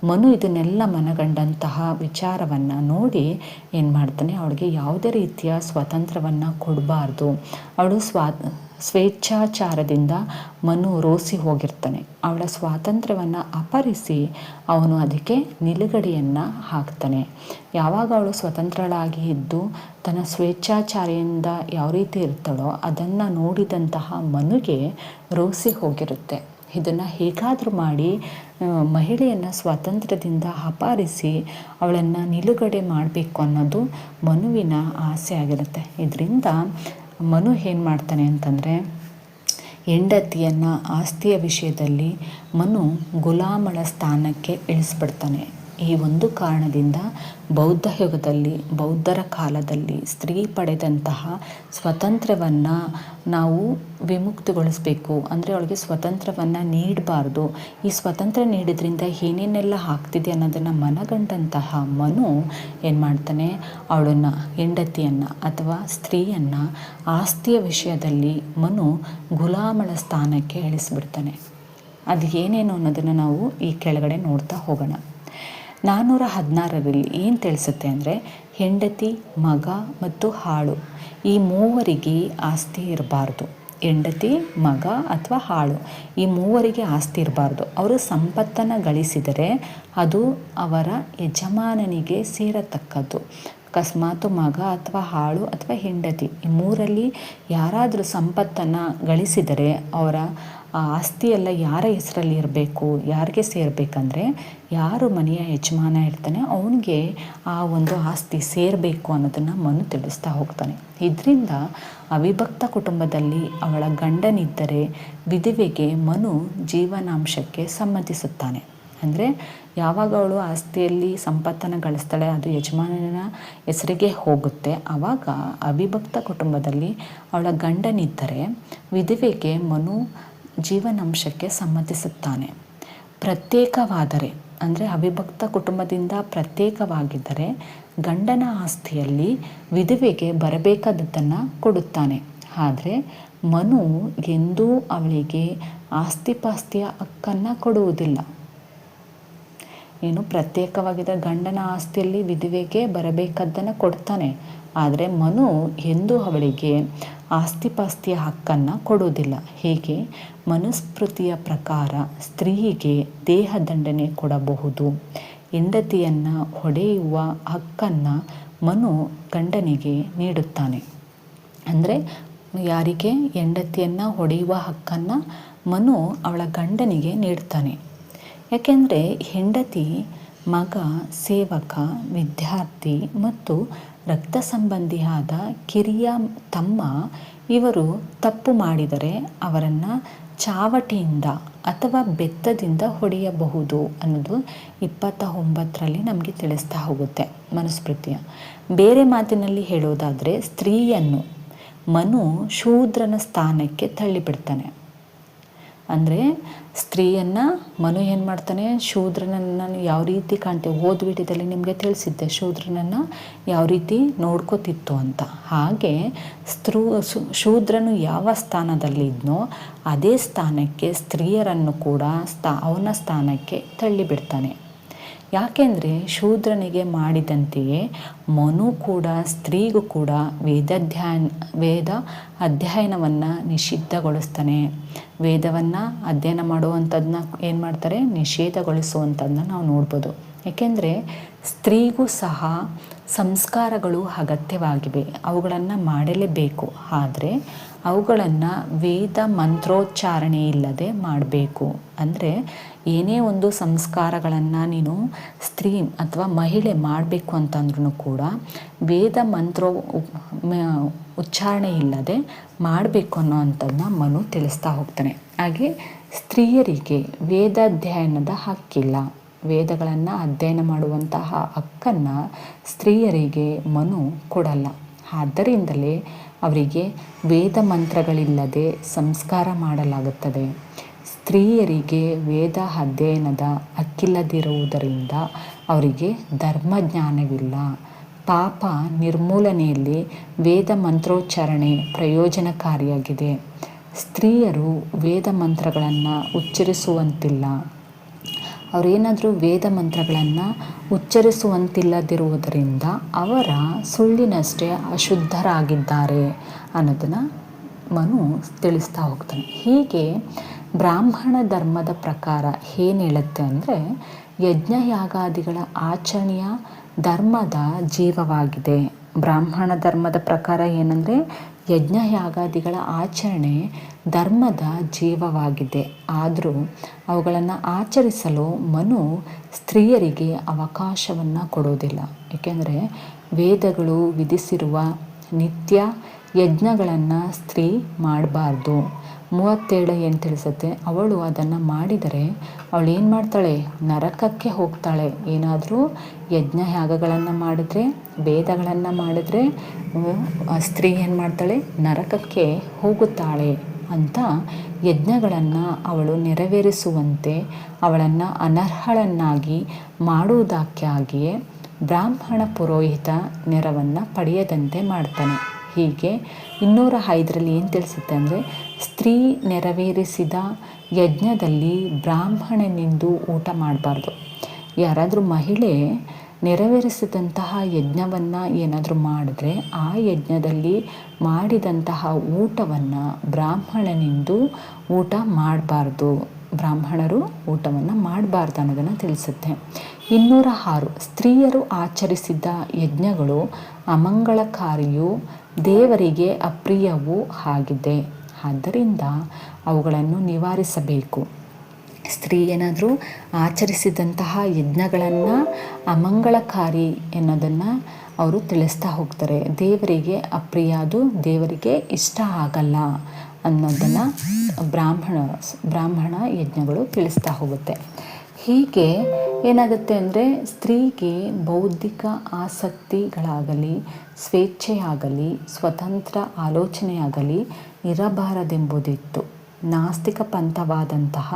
ಮನು ಇದನ್ನೆಲ್ಲ ಮನಗಂಡಂತಹ ವಿಚಾರವನ್ನು ನೋಡಿ ಏನು ಮಾಡ್ತಾನೆ ಅವಳಿಗೆ ಯಾವುದೇ ರೀತಿಯ ಸ್ವಾತಂತ್ರ್ಯವನ್ನು ಕೊಡಬಾರ್ದು. ಅವಳು ಸ್ವಾ ಸ್ವೇಚ್ಛಾಚಾರದಿಂದ ಮನು ರೋಸಿ ಹೋಗಿರ್ತಾನೆ. ಅವಳ ಸ್ವಾತಂತ್ರ್ಯವನ್ನು ಅಪಹರಿಸಿ ಅವನು ಅದಕ್ಕೆ ನಿಲುಗಡೆಯನ್ನು ಹಾಕ್ತಾನೆ. ಯಾವಾಗ ಅವಳು ಸ್ವತಂತ್ರಳಾಗಿ ಇದ್ದು ತನ್ನ ಸ್ವೇಚ್ಛಾಚಾರಿಯಿಂದ ಯಾವ ರೀತಿ ಇರ್ತಾಳೋ ಅದನ್ನು ನೋಡಿದಂತಹ ಮನುಗೆ ರೋಸಿ ಹೋಗಿರುತ್ತೆ. ಇದನ್ನು ಹೇಗಾದರೂ ಮಾಡಿ ಮಹಿಳೆಯನ್ನು ಸ್ವಾತಂತ್ರ್ಯದಿಂದ ಅಪಾರಿಸಿ ಅವಳನ್ನು ನಿಲುಗಡೆ ಮಾಡಬೇಕು ಅನ್ನೋದು ಮನುವಿನ ಆಸೆ ಆಗಿರುತ್ತೆ. ಇದರಿಂದ ಮನು ಏನು ಮಾಡ್ತಾನೆ ಅಂತಂದರೆ ಹೆಂಡತಿಯನ್ನು ಆಸ್ತಿಯ ವಿಷಯದಲ್ಲಿ ಮನು ಗುಲಾಮಳ ಸ್ಥಾನಕ್ಕೆ ಇಳಿಸ್ಬಿಡ್ತಾನೆ. ಈ ಒಂದು ಕಾರಣದಿಂದ ಬೌದ್ಧ ಯುಗದಲ್ಲಿ, ಬೌದ್ಧರ ಕಾಲದಲ್ಲಿ ಸ್ತ್ರೀ ಪಡೆದಂತಹ ಸ್ವತಂತ್ರವನ್ನು ನಾವು ವಿಮುಕ್ತಿಗೊಳಿಸಬೇಕು. ಅಂದರೆ ಅವಳಿಗೆ ಸ್ವತಂತ್ರವನ್ನು ನೀಡಬಾರ್ದು. ಈ ಸ್ವತಂತ್ರ ನೀಡಿದ್ರಿಂದ ಏನೇನೆಲ್ಲ ಆಗ್ತಿದೆ ಅನ್ನೋದನ್ನು ಮನಗಂಡಂತಹ ಮನು ಏನು ಮಾಡ್ತಾನೆ? ಅವಳನ್ನು, ಹೆಂಡತಿಯನ್ನು ಅಥವಾ ಸ್ತ್ರೀಯನ್ನು ಆಸ್ತಿಯ ವಿಷಯದಲ್ಲಿ ಮನು ಗುಲಾಮಳ ಸ್ಥಾನಕ್ಕೆ ಇಳಿಸ್ಬಿಡ್ತಾನೆ. ಅದು ಏನೇನು ಅನ್ನೋದನ್ನು ನಾವು ಈ ಕೆಳಗಡೆ ನೋಡ್ತಾ ಹೋಗೋಣ. ನಾನ್ನೂರ ಹದಿನಾರರಲ್ಲಿ ಏನು ತಿಳಿಸುತ್ತೆ ಅಂದರೆ ಹೆಂಡತಿ, ಮಗ ಮತ್ತು ಹಾಳು. ಈ ಮೂವರಿಗೆ ಆಸ್ತಿ ಇರಬಾರ್ದು. ಹೆಂಡತಿ, ಮಗ ಅಥವಾ ಹಾಳು. ಈ ಮೂವರಿಗೆ ಆಸ್ತಿ ಇರಬಾರ್ದು. ಅವರು ಸಂಪತ್ತನ್ನು ಗಳಿಸಿದರೆ ಅದು ಅವರ ಯಜಮಾನನಿಗೆ ಸೇರತಕ್ಕದ್ದು. ಅಕಸ್ಮಾತ್ ಮಗ ಅಥವಾ ಹಾಳು ಅಥವಾ ಹೆಂಡತಿ. ಈ ಮೂರಲ್ಲಿ ಯಾರಾದರೂ ಸಂಪತ್ತನ್ನು ಗಳಿಸಿದರೆ ಅವರ ಆ ಎಲ್ಲ ಯಾರ ಹೆಸರಲ್ಲಿ ಇರಬೇಕು ಯಾರಿಗೆ ಸೇರಬೇಕಂದ್ರೆ ಯಾರು ಮನೆಯ ಯಜಮಾನ ಇರ್ತಾನೆ ಅವನಿಗೆ ಆ ಒಂದು ಆಸ್ತಿ ಸೇರಬೇಕು ಅನ್ನೋದನ್ನು ಮನು ತಿಳಿಸ್ತಾ ಹೋಗ್ತಾನೆ. ಇದರಿಂದ ಅವಿಭಕ್ತ ಕುಟುಂಬದಲ್ಲಿ ಅವಳ ಗಂಡನಿದ್ದರೆ ವಿಧವೆಗೆ ಮನು ಜೀವನಾಂಶಕ್ಕೆ ಸಮ್ಮತಿಸುತ್ತಾನೆ. ಅಂದರೆ ಯಾವಾಗ ಅವಳು ಆಸ್ತಿಯಲ್ಲಿ ಸಂಪತ್ತನ್ನು ಗಳಿಸ್ತಾಳೆ, ಅದು ಯಜಮಾನನ ಹೆಸರಿಗೆ ಹೋಗುತ್ತೆ. ಆವಾಗ ಅವಿಭಕ್ತ ಕುಟುಂಬದಲ್ಲಿ ಅವಳ ಗಂಡನಿದ್ದರೆ ವಿಧವೆಗೆ ಮನು ಜೀವನಾಂಶಕ್ಕೆ ಸಮ್ಮತಿಸುತ್ತಾನೆ. ಪ್ರತ್ಯೇಕವಾದರೆ, ಅಂದರೆ ಅವಿಭಕ್ತ ಕುಟುಂಬದಿಂದ ಪ್ರತ್ಯೇಕವಾಗಿದ್ದರೆ, ಗಂಡನ ಆಸ್ತಿಯಲ್ಲಿ ವಿಧವೆಗೆ ಬರಬೇಕಾದದ್ದನ್ನು ಕೊಡುತ್ತಾನೆ. ಆದರೆ, ಮನು ಎಂದೂ ಅವಳಿಗೆ ಆಸ್ತಿಪಾಸ್ತಿಯ ಹಕ್ಕನ್ನು ಕೊಡುವುದಿಲ್ಲ. ಏನು, ಪ್ರತ್ಯೇಕವಾಗಿದ್ದ ಗಂಡನ ಆಸ್ತಿಯಲ್ಲಿ ವಿಧವೆಗೆ ಬರಬೇಕಾದ್ದನ್ನು ಕೊಡ್ತಾನೆ. ಆದರೆ ಮನು ಎಂದೂ ಅವಳಿಗೆ ಆಸ್ತಿಪಾಸ್ತಿಯ ಹಕ್ಕನ್ನು ಕೊಡುವುದಿಲ್ಲ. ಹೀಗೆ ಮನುಸ್ಮೃತಿಯ ಪ್ರಕಾರ ಸ್ತ್ರೀಗೆ ದೇಹದಂಡನೆ ಕೊಡಬಹುದು. ಹೆಂಡತಿಯನ್ನು ಹೊಡೆಯುವ ಹಕ್ಕನ್ನು ಮನು ಗಂಡನಿಗೆ ನೀಡುತ್ತಾನೆ. ಅಂದರೆ ಯಾರಿಗೆ? ಹೆಂಡತಿಯನ್ನು ಹೊಡೆಯುವ ಹಕ್ಕನ್ನು ಮನು ಅವಳ ಗಂಡನಿಗೆ ನೀಡ್ತಾನೆ. ಯಾಕೆಂದರೆ ಹೆಂಡತಿ ಮಗ, ಸೇವಕ, ವಿದ್ಯಾರ್ಥಿ ಮತ್ತು ರಕ್ತ ಸಂಬಂಧಿಯಾದ ಕಿರಿಯ ತಮ್ಮ ಇವರು ತಪ್ಪು ಮಾಡಿದರೆ ಅವರನ್ನು ಚಾವಟಿಯಿಂದ ಅಥವಾ ಬೆತ್ತದಿಂದ ಹೊಡೆಯಬಹುದು ಅನ್ನೋದು ಇಪ್ಪತ್ತ ಒಂಬತ್ತರಲ್ಲಿ ನಮಗೆ ತಿಳಿಸ್ತಾ ಹೋಗುತ್ತೆ ಮನುಸ್ಮೃತಿಯ ಬೇರೆ ಮಾತಿನಲ್ಲಿ ಹೇಳೋದಾದರೆ ಸ್ತ್ರೀಯನ್ನು ಮನು ಶೂದ್ರನ ಸ್ಥಾನಕ್ಕೆ ತಳ್ಳಿಬಿಡ್ತಾನೆ. ಅಂದರೆ ಸ್ತ್ರೀಯನ್ನು ಮನು ಏನು ಮಾಡ್ತಾನೆ, ಶೂದ್ರನನ್ನು ಯಾವ ರೀತಿ ಕಾಣ್ತೇವೆ ಓದ್ಬಿಟ್ಟಿದ್ದಲ್ಲಿ ನಿಮಗೆ ತಿಳಿಸಿದ್ದೆ, ಶೂದ್ರನನ್ನು ಯಾವ ರೀತಿ ನೋಡ್ಕೋತಿತ್ತು ಅಂತ. ಹಾಗೆ ಸ್ತ್ರೂ ಶೂದ್ರನು ಯಾವ ಸ್ಥಾನದಲ್ಲಿದ್ನೋ ಅದೇ ಸ್ಥಾನಕ್ಕೆ ಸ್ತ್ರೀಯರನ್ನು ಕೂಡ ಸ್ಥಾ ಅವನ ಸ್ಥಾನಕ್ಕೆ ತಳ್ಳಿಬಿಡ್ತಾನೆ. ಯಾಕೆಂದರೆ ಶೂದ್ರನಿಗೆ ಮಾಡಿದಂತೆಯೇ ಮನು ಕೂಡ ಸ್ತ್ರೀಗೂ ಕೂಡ ವೇದಾಧ್ಯಾಯನ, ವೇದ ಅಧ್ಯಯನವನ್ನು ನಿಷಿದ್ಧಗೊಳಿಸ್ತಾನೆ. ವೇದವನ್ನು ಅಧ್ಯಯನ ಮಾಡುವಂಥದ್ದನ್ನ ಏನು ಮಾಡ್ತಾರೆ? ನಿಷೇಧಗೊಳಿಸುವಂಥದ್ದನ್ನ ನಾವು ನೋಡ್ಬೋದು. ಏಕೆಂದರೆ ಸ್ತ್ರೀಗೂ ಸಹ ಸಂಸ್ಕಾರಗಳು ಅಗತ್ಯವಾಗಿವೆ. ಅವುಗಳನ್ನು ಮಾಡಲೇಬೇಕು. ಆದರೆ ಅವುಗಳನ್ನು ವೇದ ಮಂತ್ರೋಚ್ಚಾರಣೆ ಇಲ್ಲದೆ ಮಾಡಬೇಕು. ಅಂದರೆ ಏನೇ ಒಂದು ಸಂಸ್ಕಾರಗಳನ್ನು ನೀನು ಸ್ತ್ರೀ ಅಥವಾ ಮಹಿಳೆ ಮಾಡಬೇಕು ಅಂತಂದ್ರೂ ಕೂಡ ವೇದ ಮಂತ್ರ ಉಚ್ಚಾರಣೆ ಇಲ್ಲದೆ ಮಾಡಬೇಕು ಅನ್ನೋ ಅಂಥದ್ದನ್ನ ಮನು ತಿಳಿಸ್ತಾ ಹೋಗ್ತಾನೆ. ಹಾಗೆ ಸ್ತ್ರೀಯರಿಗೆ ವೇದಾಧ್ಯಯನದ ಹಕ್ಕಿಲ್ಲ. ವೇದಗಳನ್ನು ಅಧ್ಯಯನ ಮಾಡುವಂತಹ ಹಕ್ಕನ್ನು ಸ್ತ್ರೀಯರಿಗೆ ಮನು ಕೊಡಲ್ಲ. ಆದ್ದರಿಂದಲೇ ಅವರಿಗೆ ವೇದ ಮಂತ್ರಗಳಿಲ್ಲದೆ ಸಂಸ್ಕಾರ ಮಾಡಲಾಗುತ್ತದೆ. ಸ್ತ್ರೀಯರಿಗೆ ವೇದ ಅಧ್ಯಯನದ ಹಕ್ಕಿಲ್ಲದಿರುವುದರಿಂದ ಅವರಿಗೆ ಧರ್ಮಜ್ಞಾನವಿಲ್ಲ. ಪಾಪ ನಿರ್ಮೂಲನೆಯಲ್ಲಿ ವೇದ ಮಂತ್ರೋಚ್ಚಾರಣೆ ಪ್ರಯೋಜನಕಾರಿಯಾಗಿದೆ. ಸ್ತ್ರೀಯರು ವೇದ ಮಂತ್ರಗಳನ್ನು ಉಚ್ಚರಿಸುವಂತಿಲ್ಲ. ಅವರೇನಾದರೂ ವೇದ ಮಂತ್ರಗಳನ್ನು ಉಚ್ಚರಿಸುವಂತಿಲ್ಲದಿರುವುದರಿಂದ ಅವರ ಸುಳ್ಳಿನಷ್ಟೇ ಅಶುದ್ಧರಾಗಿದ್ದಾರೆ ಅನ್ನೋದನ್ನು ಮನು ತಿಳಿಸ್ತಾ ಹೋಗ್ತಾನೆ. ಹೀಗೆ ಬ್ರಾಹ್ಮಣ ಧರ್ಮದ ಪ್ರಕಾರ ಏನು ಹೇಳುತ್ತೆ ಅಂದರೆ, ಯಜ್ಞಯಾಗಾದಿಗಳ ಆಚರಣೆಯ ಧರ್ಮದ ಜೀವವಾಗಿದೆ. ಬ್ರಾಹ್ಮಣ ಧರ್ಮದ ಪ್ರಕಾರ ಏನಂದರೆ, ಯಜ್ಞಯಾಗಾದಿಗಳ ಆಚರಣೆ ಧರ್ಮದ ಜೀವವಾಗಿದೆ. ಆದರೂ ಅವುಗಳನ್ನು ಆಚರಿಸಲು ಮನು ಸ್ತ್ರೀಯರಿಗೆ ಅವಕಾಶವನ್ನು ಕೊಡೋದಿಲ್ಲ ಏಕೆಂದರೆ, ವೇದಗಳು ವಿಧಿಸಿರುವ ನಿತ್ಯ ಯಜ್ಞಗಳನ್ನು ಸ್ತ್ರೀ ಮಾಡಬಾರ್ದು. ಮೂವತ್ತೇಳು ಏನು ತಿಳಿಸುತ್ತೆ? ಅವಳು ಅದನ್ನು ಮಾಡಿದರೆ ಅವಳು ಏನು ಮಾಡ್ತಾಳೆ? ನರಕಕ್ಕೆ ಹೋಗ್ತಾಳೆ. ಏನಾದರೂ ಯಜ್ಞ ಯಾಗಗಳನ್ನು ಮಾಡಿದ್ರೆ, ವೇದಗಳನ್ನು ಮಾಡಿದ್ರೆ ಸ್ತ್ರೀ ಏನು ಮಾಡ್ತಾಳೆ? ನರಕಕ್ಕೆ ಹೋಗುತ್ತಾಳೆ ಅಂತ ಯಜ್ಞಗಳನ್ನು ಅವಳು ನೆರವೇರಿಸುವಂತೆ ಅವಳನ್ನು ಅನರ್ಹಳನ್ನಾಗಿ ಮಾಡುವುದಕ್ಕಾಗಿಯೇ ಬ್ರಾಹ್ಮಣ ಪುರೋಹಿತ ನೆರವನ್ನು ಪಡೆಯದಂತೆ ಮಾಡ್ತಾನೆ. ಹೀಗೆ ಇನ್ನೂರ ಐದರಲ್ಲಿ ಏನು ತಿಳಿಸುತ್ತೆ ಅಂದರೆ ಸ್ತ್ರೀ ನೆರವೇರಿಸಿದ ಯಜ್ಞದಲ್ಲಿ ಬ್ರಾಹ್ಮಣನೆಂದು ಊಟ ಮಾಡಬಾರ್ದು. ಯಾರಾದರೂ ಮಹಿಳೆ ನೆರವೇರಿಸಿದಂತಹ ಯಜ್ಞವನ್ನು ಏನಾದರೂ ಮಾಡಿದ್ರೆ ಆ ಯಜ್ಞದಲ್ಲಿ ಮಾಡಿದಂತಹ ಊಟವನ್ನು ಬ್ರಾಹ್ಮಣನೆಂದು ಊಟ ಮಾಡಬಾರ್ದು. ಬ್ರಾಹ್ಮಣರು ಊಟವನ್ನು ಮಾಡಬಾರ್ದು ಅನ್ನೋದನ್ನು ತಿಳಿಸುತ್ತೆ. ಇನ್ನೂರ ಆರು, ಸ್ತ್ರೀಯರು ಆಚರಿಸಿದ ಯಜ್ಞಗಳು ಅಮಂಗಳಕಾರಿಯು ದೇವರಿಗೆ ಅಪ್ರಿಯವೂ ಆಗಿದೆ ಆದ್ದರಿಂದ ಅವುಗಳನ್ನು ನಿವಾರಿಸಬೇಕು. ಸ್ತ್ರೀ ಏನಾದರೂ ಆಚರಿಸಿದಂತಹ ಯಜ್ಞಗಳನ್ನು ಅಮಂಗಳಕಾರಿ ಎನ್ನೋದನ್ನು ಅವರು ತಿಳಿಸ್ತಾ ಹೋಗ್ತಾರೆ. ದೇವರಿಗೆ ಅಪ್ರಿಯ ಅದು ದೇವರಿಗೆ ಇಷ್ಟ ಆಗಲ್ಲ ಅನ್ನೋದನ್ನು ಬ್ರಾಹ್ಮಣ ಬ್ರಾಹ್ಮಣ ಯಜ್ಞಗಳು ತಿಳಿಸ್ತಾ ಹೋಗುತ್ತೆ. ಹೀಗೆ ಏನಾಗುತ್ತೆ ಅಂದರೆ ಸ್ತ್ರೀಗೆ ಬೌದ್ಧಿಕ ಆಸಕ್ತಿಗಳಾಗಲಿ, ಸ್ವೇಚ್ಛೆಯಾಗಲಿ, ಸ್ವತಂತ್ರ ಆಲೋಚನೆಯಾಗಲಿ ಇರಬಾರದೆಂಬುದಿತ್ತು. ನಾಸ್ತಿಕ ಪಂಥವಾದಂತಹ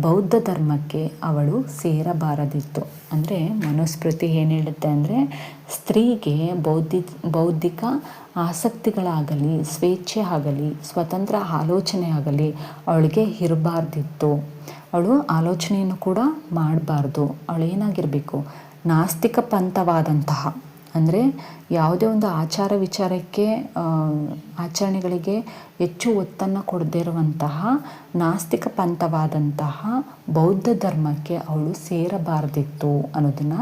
ಬೌದ್ಧ ಧರ್ಮಕ್ಕೆ ಅವಳು ಸೇರಬಾರದಿತ್ತು. ಅಂದರೆ ಮನುಸ್ಮೃತಿ ಏನು ಹೇಳುತ್ತೆ ಅಂದರೆ, ಸ್ತ್ರೀಗೆ ಬೌದ್ಧಿ, ಬೌದ್ಧಿಕ ಆಸಕ್ತಿಗಳಾಗಲಿ, ಸ್ವೇಚ್ಛೆ ಆಗಲಿ, ಸ್ವತಂತ್ರ ಆಲೋಚನೆ ಆಗಲಿ ಅವಳಿಗೆ ಇರಬಾರ್ದಿತ್ತು. ಅವಳು ಆಲೋಚನೆಯನ್ನು ಕೂಡ ಮಾಡಬಾರ್ದು. ಅವಳು ಏನಾಗಿರಬೇಕು? ನಾಸ್ತಿಕ ಪಂಥವಾದಂತಹ ಅಂದರೆ ಯಾವುದೇ ಒಂದು ಆಚಾರ ವಿಚಾರಕ್ಕೆ ಆಚರಣೆಗಳಿಗೆ ಹೆಚ್ಚು ಒತ್ತನ್ನು ಕೊಡದೇ ಇರುವಂತಹ ನಾಸ್ತಿಕ ಪಂಥವಾದಂತಹ ಬೌದ್ಧ ಧರ್ಮಕ್ಕೆ ಅವಳು ಸೇರಬಾರದಿತ್ತು ಅನ್ನೋದನ್ನು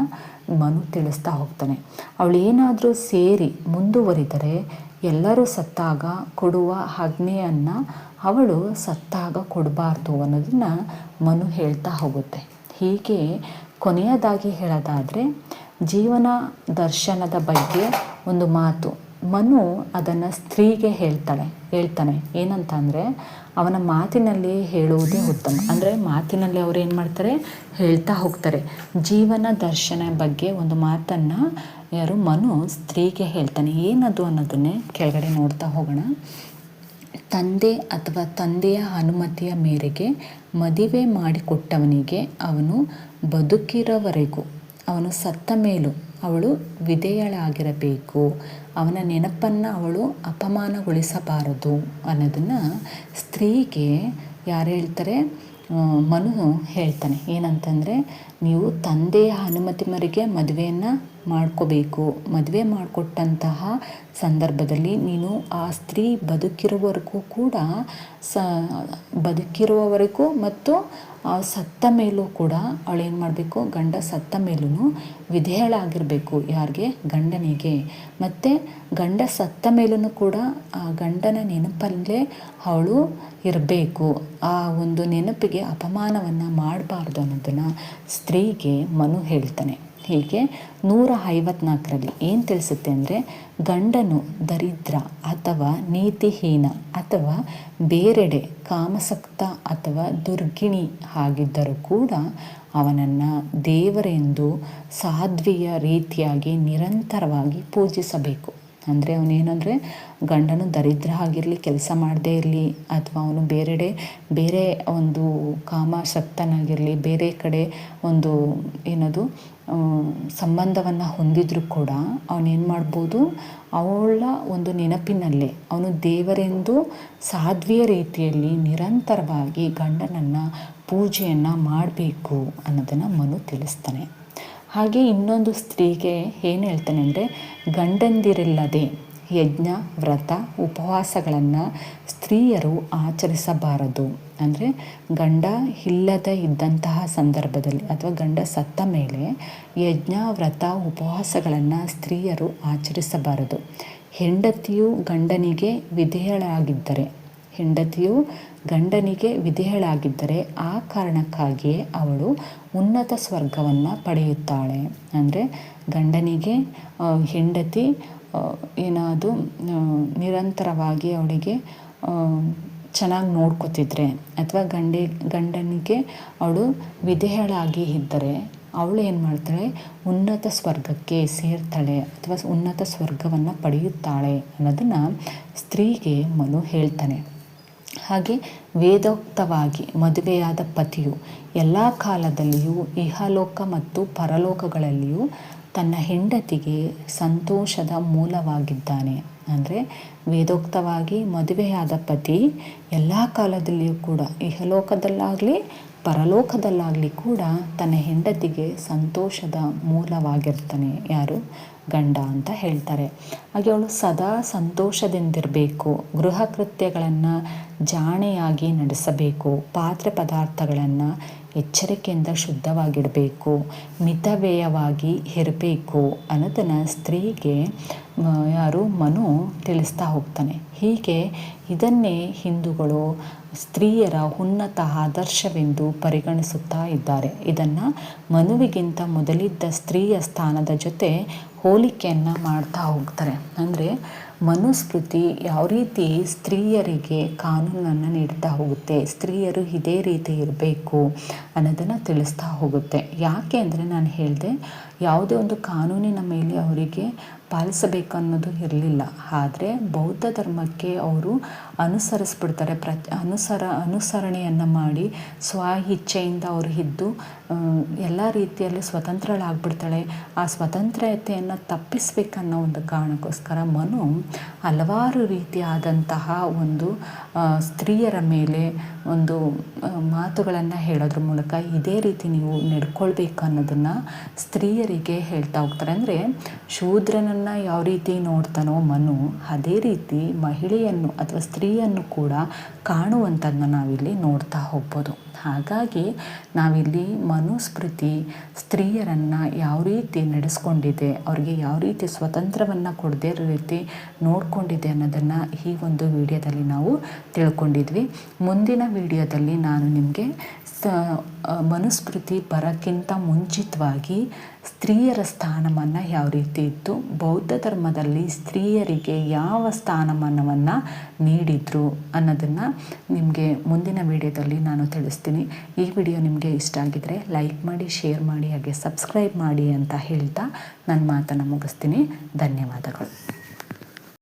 ಮನು ತಿಳಿಸ್ತಾ ಹೋಗ್ತಾನೆ. ಅವಳು ಏನಾದರೂ ಸೇರಿ ಮುಂದುವರಿದರೆ ಎಲ್ಲರೂ ಸತ್ತಾಗ ಕೊಡುವ ಅಗ್ನಿಯನ್ನು ಅವಳು ಸತ್ತಾಗ ಕೊಡಬಾರ್ದು ಅನ್ನೋದನ್ನು ಮನು ಹೇಳ್ತಾ ಹೋಗುತ್ತೆ. ಹೀಗೆ ಕೊನೆಯದಾಗಿ ಹೇಳೋದಾದರೆ ಜೀವನ ದರ್ಶನದ ಬಗ್ಗೆ ಒಂದು ಮಾತು. ಮನು ಅದನ್ನು ಸ್ತ್ರೀಗೆ ಹೇಳ್ತಾಳೆ, ಹೇಳ್ತಾನೆ. ಏನಂತ ಅಂದರೆ ಅವನ ಮಾತಿನಲ್ಲಿ ಹೇಳುವುದೇ ಉತ್ತಮ. ಅಂದರೆ ಮಾತಿನಲ್ಲಿ ಅವ್ರು ಏನು ಮಾಡ್ತಾರೆ? ಹೇಳ್ತಾ ಹೋಗ್ತಾರೆ. ಜೀವನ ದರ್ಶನ ಬಗ್ಗೆ ಒಂದು ಮಾತನ್ನು ಯಾರು? ಮನು ಸ್ತ್ರೀಗೆ ಹೇಳ್ತಾನೆ. ಏನದು ಅನ್ನೋದನ್ನೇ ಕೆಳಗಡೆ ನೋಡ್ತಾ ಹೋಗೋಣ. ತಂದೆ ಅಥವಾ ತಂದೆಯ ಅನುಮತಿಯ ಮೇರೆಗೆ ಮದುವೆ ಮಾಡಿಕೊಟ್ಟವನಿಗೆ ಅವನು ಬದುಕಿರೋವರೆಗೂ ಅವನು ಸತ್ತ ಮೇಲೂ ಅವಳು ವಿಧೇಯಳಾಗಿರಬೇಕು. ಅವನ ನೆನಪನ್ನು ಅವಳು ಅಪಮಾನಗೊಳಿಸಬಾರದು ಅನ್ನೋದನ್ನು ಸ್ತ್ರೀಗೆ ಯಾರು ಹೇಳ್ತಾರೆ? ಮನು ಹೇಳ್ತಾನೆ. ಏನಂತಂದರೆ, ನೀವು ತಂದೆಯ ಅನುಮತಿ ಮರಿಗೆ ಮದುವೆಯನ್ನು ಮಾಡ್ಕೋಬೇಕು. ಮದುವೆ ಮಾಡಿಕೊಟ್ಟಂತಹ ಸಂದರ್ಭದಲ್ಲಿ ನೀನು ಆ ಸ್ತ್ರೀ ಬದುಕಿರುವವರೆಗೂ ಕೂಡ ಸ, ಬದುಕಿರುವವರೆಗೂ ಮತ್ತು ಸತ್ತ ಮೇಲೂ ಕೂಡ ಅವಳೇನು ಮಾಡಬೇಕು? ಗಂಡ ಸತ್ತ ಮೇಲೂ ವಿಧೇಯಳಾಗಿರಬೇಕು ಯಾರಿಗೆ? ಗಂಡನಿಗೆ. ಮತ್ತು ಗಂಡ ಸತ್ತ ಮೇಲೂ ಕೂಡ ಆ ಗಂಡನ ನೆನಪಲ್ಲೇ ಅವಳು ಇರಬೇಕು. ಆ ಒಂದು ನೆನಪಿಗೆ ಅಪಮಾನವನ್ನು ಮಾಡಬಾರ್ದು ಅನ್ನೋದನ್ನು ಸ್ತ್ರೀಗೆ ಮನು ಹೇಳ್ತಾನೆ. ಹೀಗೆ? ನೂರ ಐವತ್ನಾಲ್ಕರಲ್ಲಿ ಏನು ತಿಳಿಸುತ್ತೆ ಅಂದರೆ, ಗಂಡನು ದರಿದ್ರ ಅಥವಾ ನೀತಿಹೀನ ಅಥವಾ ಬೇರೆಡೆ ಕಾಮಸಕ್ತ ಅಥವಾ ದುರ್ಗಿಣಿ ಆಗಿದ್ದರೂ ಕೂಡ ಅವನನ್ನು ದೇವರೆಂದು ಸಾಧ್ವಿಯ ರೀತಿಯಾಗಿ ನಿರಂತರವಾಗಿ ಪೂಜಿಸಬೇಕು. ಅಂದರೆ ಅವನೇನಂದರೆ ಗಂಡನು ದರಿದ್ರ ಆಗಿರಲಿ, ಕೆಲಸ ಮಾಡದೇ ಇರಲಿ, ಅಥವಾ ಅವನು ಬೇರೆಡೆ, ಬೇರೆ ಒಂದು ಕಾಮಾಸಕ್ತನಾಗಿರಲಿ, ಬೇರೆ ಕಡೆ ಒಂದು ಏನದು ಸಂಬಂಧವನ್ನು ಹೊಂದಿದ್ರೂ ಕೂಡ ಅವನೇನು ಮಾಡ್ಬೋದು, ಅವಳ ಒಂದು ನೆನಪಿನಲ್ಲೇ, ಅವನು ದೇವರೆಂದು ಸಾಧ್ವಿಯ ರೀತಿಯಲ್ಲಿ ನಿರಂತರವಾಗಿ ಗಂಡನನ್ನು ಪೂಜೆಯನ್ನು ಮಾಡಬೇಕು ಅನ್ನೋದನ್ನು ಮನು ತಿಳಿಸ್ತಾನೆ. ಹಾಗೆ ಇನ್ನೊಂದು ಸ್ತ್ರೀಗೆ ಏನು ಹೇಳ್ತಾನೆ ಅಂದರೆ, ಗಂಡಂದಿರಿಲ್ಲದೆ ಯಜ್ಞ, ವ್ರತ, ಉಪವಾಸಗಳನ್ನು ಸ್ತ್ರೀಯರು ಆಚರಿಸಬಾರದು. ಅಂದರೆ ಗಂಡ ಇಲ್ಲದೆ ಇದ್ದಂತಹ ಸಂದರ್ಭದಲ್ಲಿ ಅಥವಾ ಗಂಡ ಸತ್ತ ಮೇಲೆ ಯಜ್ಞ, ವ್ರತ, ಉಪವಾಸಗಳನ್ನು ಸ್ತ್ರೀಯರು ಆಚರಿಸಬಾರದು. ಹೆಂಡತಿಯು ಗಂಡನಿಗೆ ವಿಧೇಯಳಾಗಿದ್ದರೆ, ಹೆಂಡತಿಯು ಗಂಡನಿಗೆ ವಿಧೇಯಳಾಗಿದ್ದರೆ ಆ ಕಾರಣಕ್ಕಾಗಿಯೇ ಅವಳು ಉನ್ನತ ಸ್ವರ್ಗವನ್ನು ಪಡೆಯುತ್ತಾಳೆ. ಅಂದರೆ ಗಂಡನಿಗೆ ಹೆಂಡತಿ ಏನಾದರೂ ನಿರಂತರವಾಗಿ ಅವಳಿಗೆ ಚೆನ್ನಾಗಿ ನೋಡ್ಕೊತಿದ್ರೆ, ಅಥವಾ ಗಂಡಿ, ಗಂಡನಿಗೆ ಅವಳು ವಿಧೇಯಳಾಗಿ ಇದ್ದರೆ, ಅವಳು ಏನು ಮಾಡ್ತಾಳೆ? ಉನ್ನತ ಸ್ವರ್ಗಕ್ಕೆ ಸೇರ್ತಾಳೆ, ಅಥವಾ ಉನ್ನತ ಸ್ವರ್ಗವನ್ನು ಪಡೆಯುತ್ತಾಳೆ ಅನ್ನೋದನ್ನು ಸ್ತ್ರೀಗೆ ಮನು ಹೇಳ್ತಾನೆ. ಹಾಗೆ ವೇದೋಕ್ತವಾಗಿ ಮದುವೆಯಾದ ಪತಿಯು ಎಲ್ಲ ಕಾಲದಲ್ಲಿಯೂ, ಇಹಲೋಕ ಮತ್ತು ಪರಲೋಕಗಳಲ್ಲಿಯೂ ತನ್ನ ಹೆಂಡತಿಗೆ ಸಂತೋಷದ ಮೂಲವಾಗಿದ್ದಾನೆ. ಅಂದರೆ ವೇದೋಕ್ತವಾಗಿ ಮದುವೆಯಾದ ಪತಿ ಎಲ್ಲ ಕಾಲದಲ್ಲಿಯೂ ಕೂಡ, ಇಹಲೋಕದಲ್ಲಾಗಲಿ, ಪರಲೋಕದಲ್ಲಾಗಲಿ ಕೂಡ ತನ್ನ ಹೆಂಡತಿಗೆ ಸಂತೋಷದ ಮೂಲವಾಗಿರ್ತಾನೆ. ಯಾರು? ಗಂಡ ಅಂತ ಹೇಳ್ತಾರೆ. ಹಾಗೆ ಅವಳು ಸದಾ ಸಂತೋಷದಿಂದಿರಬೇಕು. ಗೃಹ ಕೃತ್ಯಗಳನ್ನು ಜಾಣೆಯಾಗಿ ನಡೆಸಬೇಕು. ಪಾತ್ರೆ ಪದಾರ್ಥಗಳನ್ನು ಎಚ್ಚರಿಕೆಯಿಂದ ಶುದ್ಧವಾಗಿಡಬೇಕು, ಮಿತವ್ಯಯವಾಗಿ ಇರಬೇಕು ಅನ್ನೋದನ್ನು ಸ್ತ್ರೀಗೆ ಯಾರು ಮನು ತಿಳಿಸ್ತಾ ಹೋಗ್ತಾನೆ. ಹೀಗೆ ಇದನ್ನೇ ಹಿಂದೂಗಳು ಸ್ತ್ರೀಯರ ಉನ್ನತ ಆದರ್ಶವೆಂದು ಪರಿಗಣಿಸುತ್ತಾ ಇದ್ದಾರೆ. ಇದನ್ನು ಮನುವಿಗಿಂತ ಮೊದಲಿದ್ದ ಸ್ತ್ರೀಯ ಸ್ಥಾನದ ಜೊತೆ ಹೋಲಿಕೆಯನ್ನು ಮಾಡ್ತಾ ಹೋಗ್ತಾರೆ. ಅಂದರೆ ಮನುಸ್ಮೃತಿ ಯಾವ ರೀತಿ ಸ್ತ್ರೀಯರಿಗೆ ಕಾನೂನನ್ನು ನೀಡ್ತಾ ಹೋಗುತ್ತೆ, ಸ್ತ್ರೀಯರು ಇದೇ ರೀತಿ ಇರಬೇಕು ಅನ್ನೋದನ್ನು ತಿಳಿಸ್ತಾ ಹೋಗುತ್ತೆ. ಯಾಕೆ ಅಂದರೆ ನಾನು ಹೇಳಿದೆ, ಯಾವುದೇ ಒಂದು ಕಾನೂನಿನ ಮೇಲೆ ಅವರಿಗೆ ಪಾಲಿಸಬೇಕು ಅನ್ನೋದು ಇರಲಿಲ್ಲ. ಆದರೆ ಬೌದ್ಧ ಧರ್ಮಕ್ಕೆ ಅವರು ಅನುಸರಿಸ್ಬಿಡ್ತಾರೆ ಪ್ರ ಅನುಸರ, ಅನುಸರಣೆಯನ್ನು ಮಾಡಿ ಸ್ವ ಇಚ್ಛೆಯಿಂದ ಅವರು ಇದ್ದು ಎಲ್ಲ ರೀತಿಯಲ್ಲಿ ಸ್ವತಂತ್ರಳಾಗ್ಬಿಡ್ತಾಳೆ. ಆ ಸ್ವತಂತ್ರತೆಯನ್ನು ತಪ್ಪಿಸ್ಬೇಕನ್ನೋ ಒಂದು ಕಾರಣಕ್ಕೋಸ್ಕರ ಮನು ಹಲವಾರು ರೀತಿಯಾದಂತಹ ಒಂದು ಸ್ತ್ರೀಯರ ಮೇಲೆ ಒಂದು ಮಾತುಗಳನ್ನು ಹೇಳೋದ್ರ ಮೂಲಕ ಇದೇ ರೀತಿ ನೀವು ನಡ್ಕೊಳ್ಬೇಕು ಅನ್ನೋದನ್ನು ಸ್ತ್ರೀಯರಿಗೆ ಹೇಳ್ತಾ ಹೋಗ್ತಾರೆ. ಅಂದರೆ ಶೂದ್ರನನ್ನು ಯಾವ ರೀತಿ ನೋಡ್ತಾನೋ ಮನು, ಅದೇ ರೀತಿ ಮಹಿಳೆಯನ್ನು ಅಥವಾ ಸ್ತ್ರೀಯನ್ನು ಕೂಡ ಕಾಣುವಂಥದ್ದನ್ನ ನಾವಿಲ್ಲಿ ನೋಡ್ತಾ ಹೋಗ್ಬೋದು. ಹಾಗಾಗಿ ನಾವಿಲ್ಲಿ ಮನುಸ್ಮೃತಿ ಸ್ತ್ರೀಯರನ್ನು ಯಾವ ರೀತಿ ನಡೆಸ್ಕೊಂಡಿದೆ, ಅವ್ರಿಗೆ ಯಾವ ರೀತಿ ಸ್ವತಂತ್ರವನ್ನು ಕೊಡದೇ ರೀತಿ ನೋಡಿಕೊಂಡಿದೆ ಅನ್ನೋದನ್ನು ಈ ಒಂದು ವಿಡಿಯೋದಲ್ಲಿ ನಾವು ತಿಳ್ಕೊಂಡಿದ್ವಿ. ಮುಂದಿನ ವಿಡಿಯೋದಲ್ಲಿ ನಾನು ನಿಮಗೆ ಮನುಸ್ಮೃತಿ ಬರೋಕ್ಕಿಂತ ಮುಂಚಿತವಾಗಿ ಸ್ತ್ರೀಯರ ಸ್ಥಾನಮಾನ ಯಾವ ರೀತಿ ಇತ್ತು, ಬೌದ್ಧ ಧರ್ಮದಲ್ಲಿ ಸ್ತ್ರೀಯರಿಗೆ ಯಾವ ಸ್ಥಾನಮಾನವನ್ನು ನೀಡಿದರು ಅನ್ನೋದನ್ನು ನಿಮಗೆ ಮುಂದಿನ ವಿಡಿಯೋದಲ್ಲಿ ನಾನು ತಿಳಿಸ್ತೀನಿ. ಈ ವಿಡಿಯೋ ನಿಮಗೆ ಇಷ್ಟ ಆಗಿದರೆ ಲೈಕ್ ಮಾಡಿ, ಶೇರ್ ಮಾಡಿ, ಹಾಗೆ ಸಬ್ಸ್ಕ್ರೈಬ್ ಮಾಡಿ ಅಂತ ಹೇಳ್ತಾ ನನ್ನ ಮಾತನ್ನು ಮುಗಿಸ್ತೀನಿ. ಧನ್ಯವಾದಗಳು.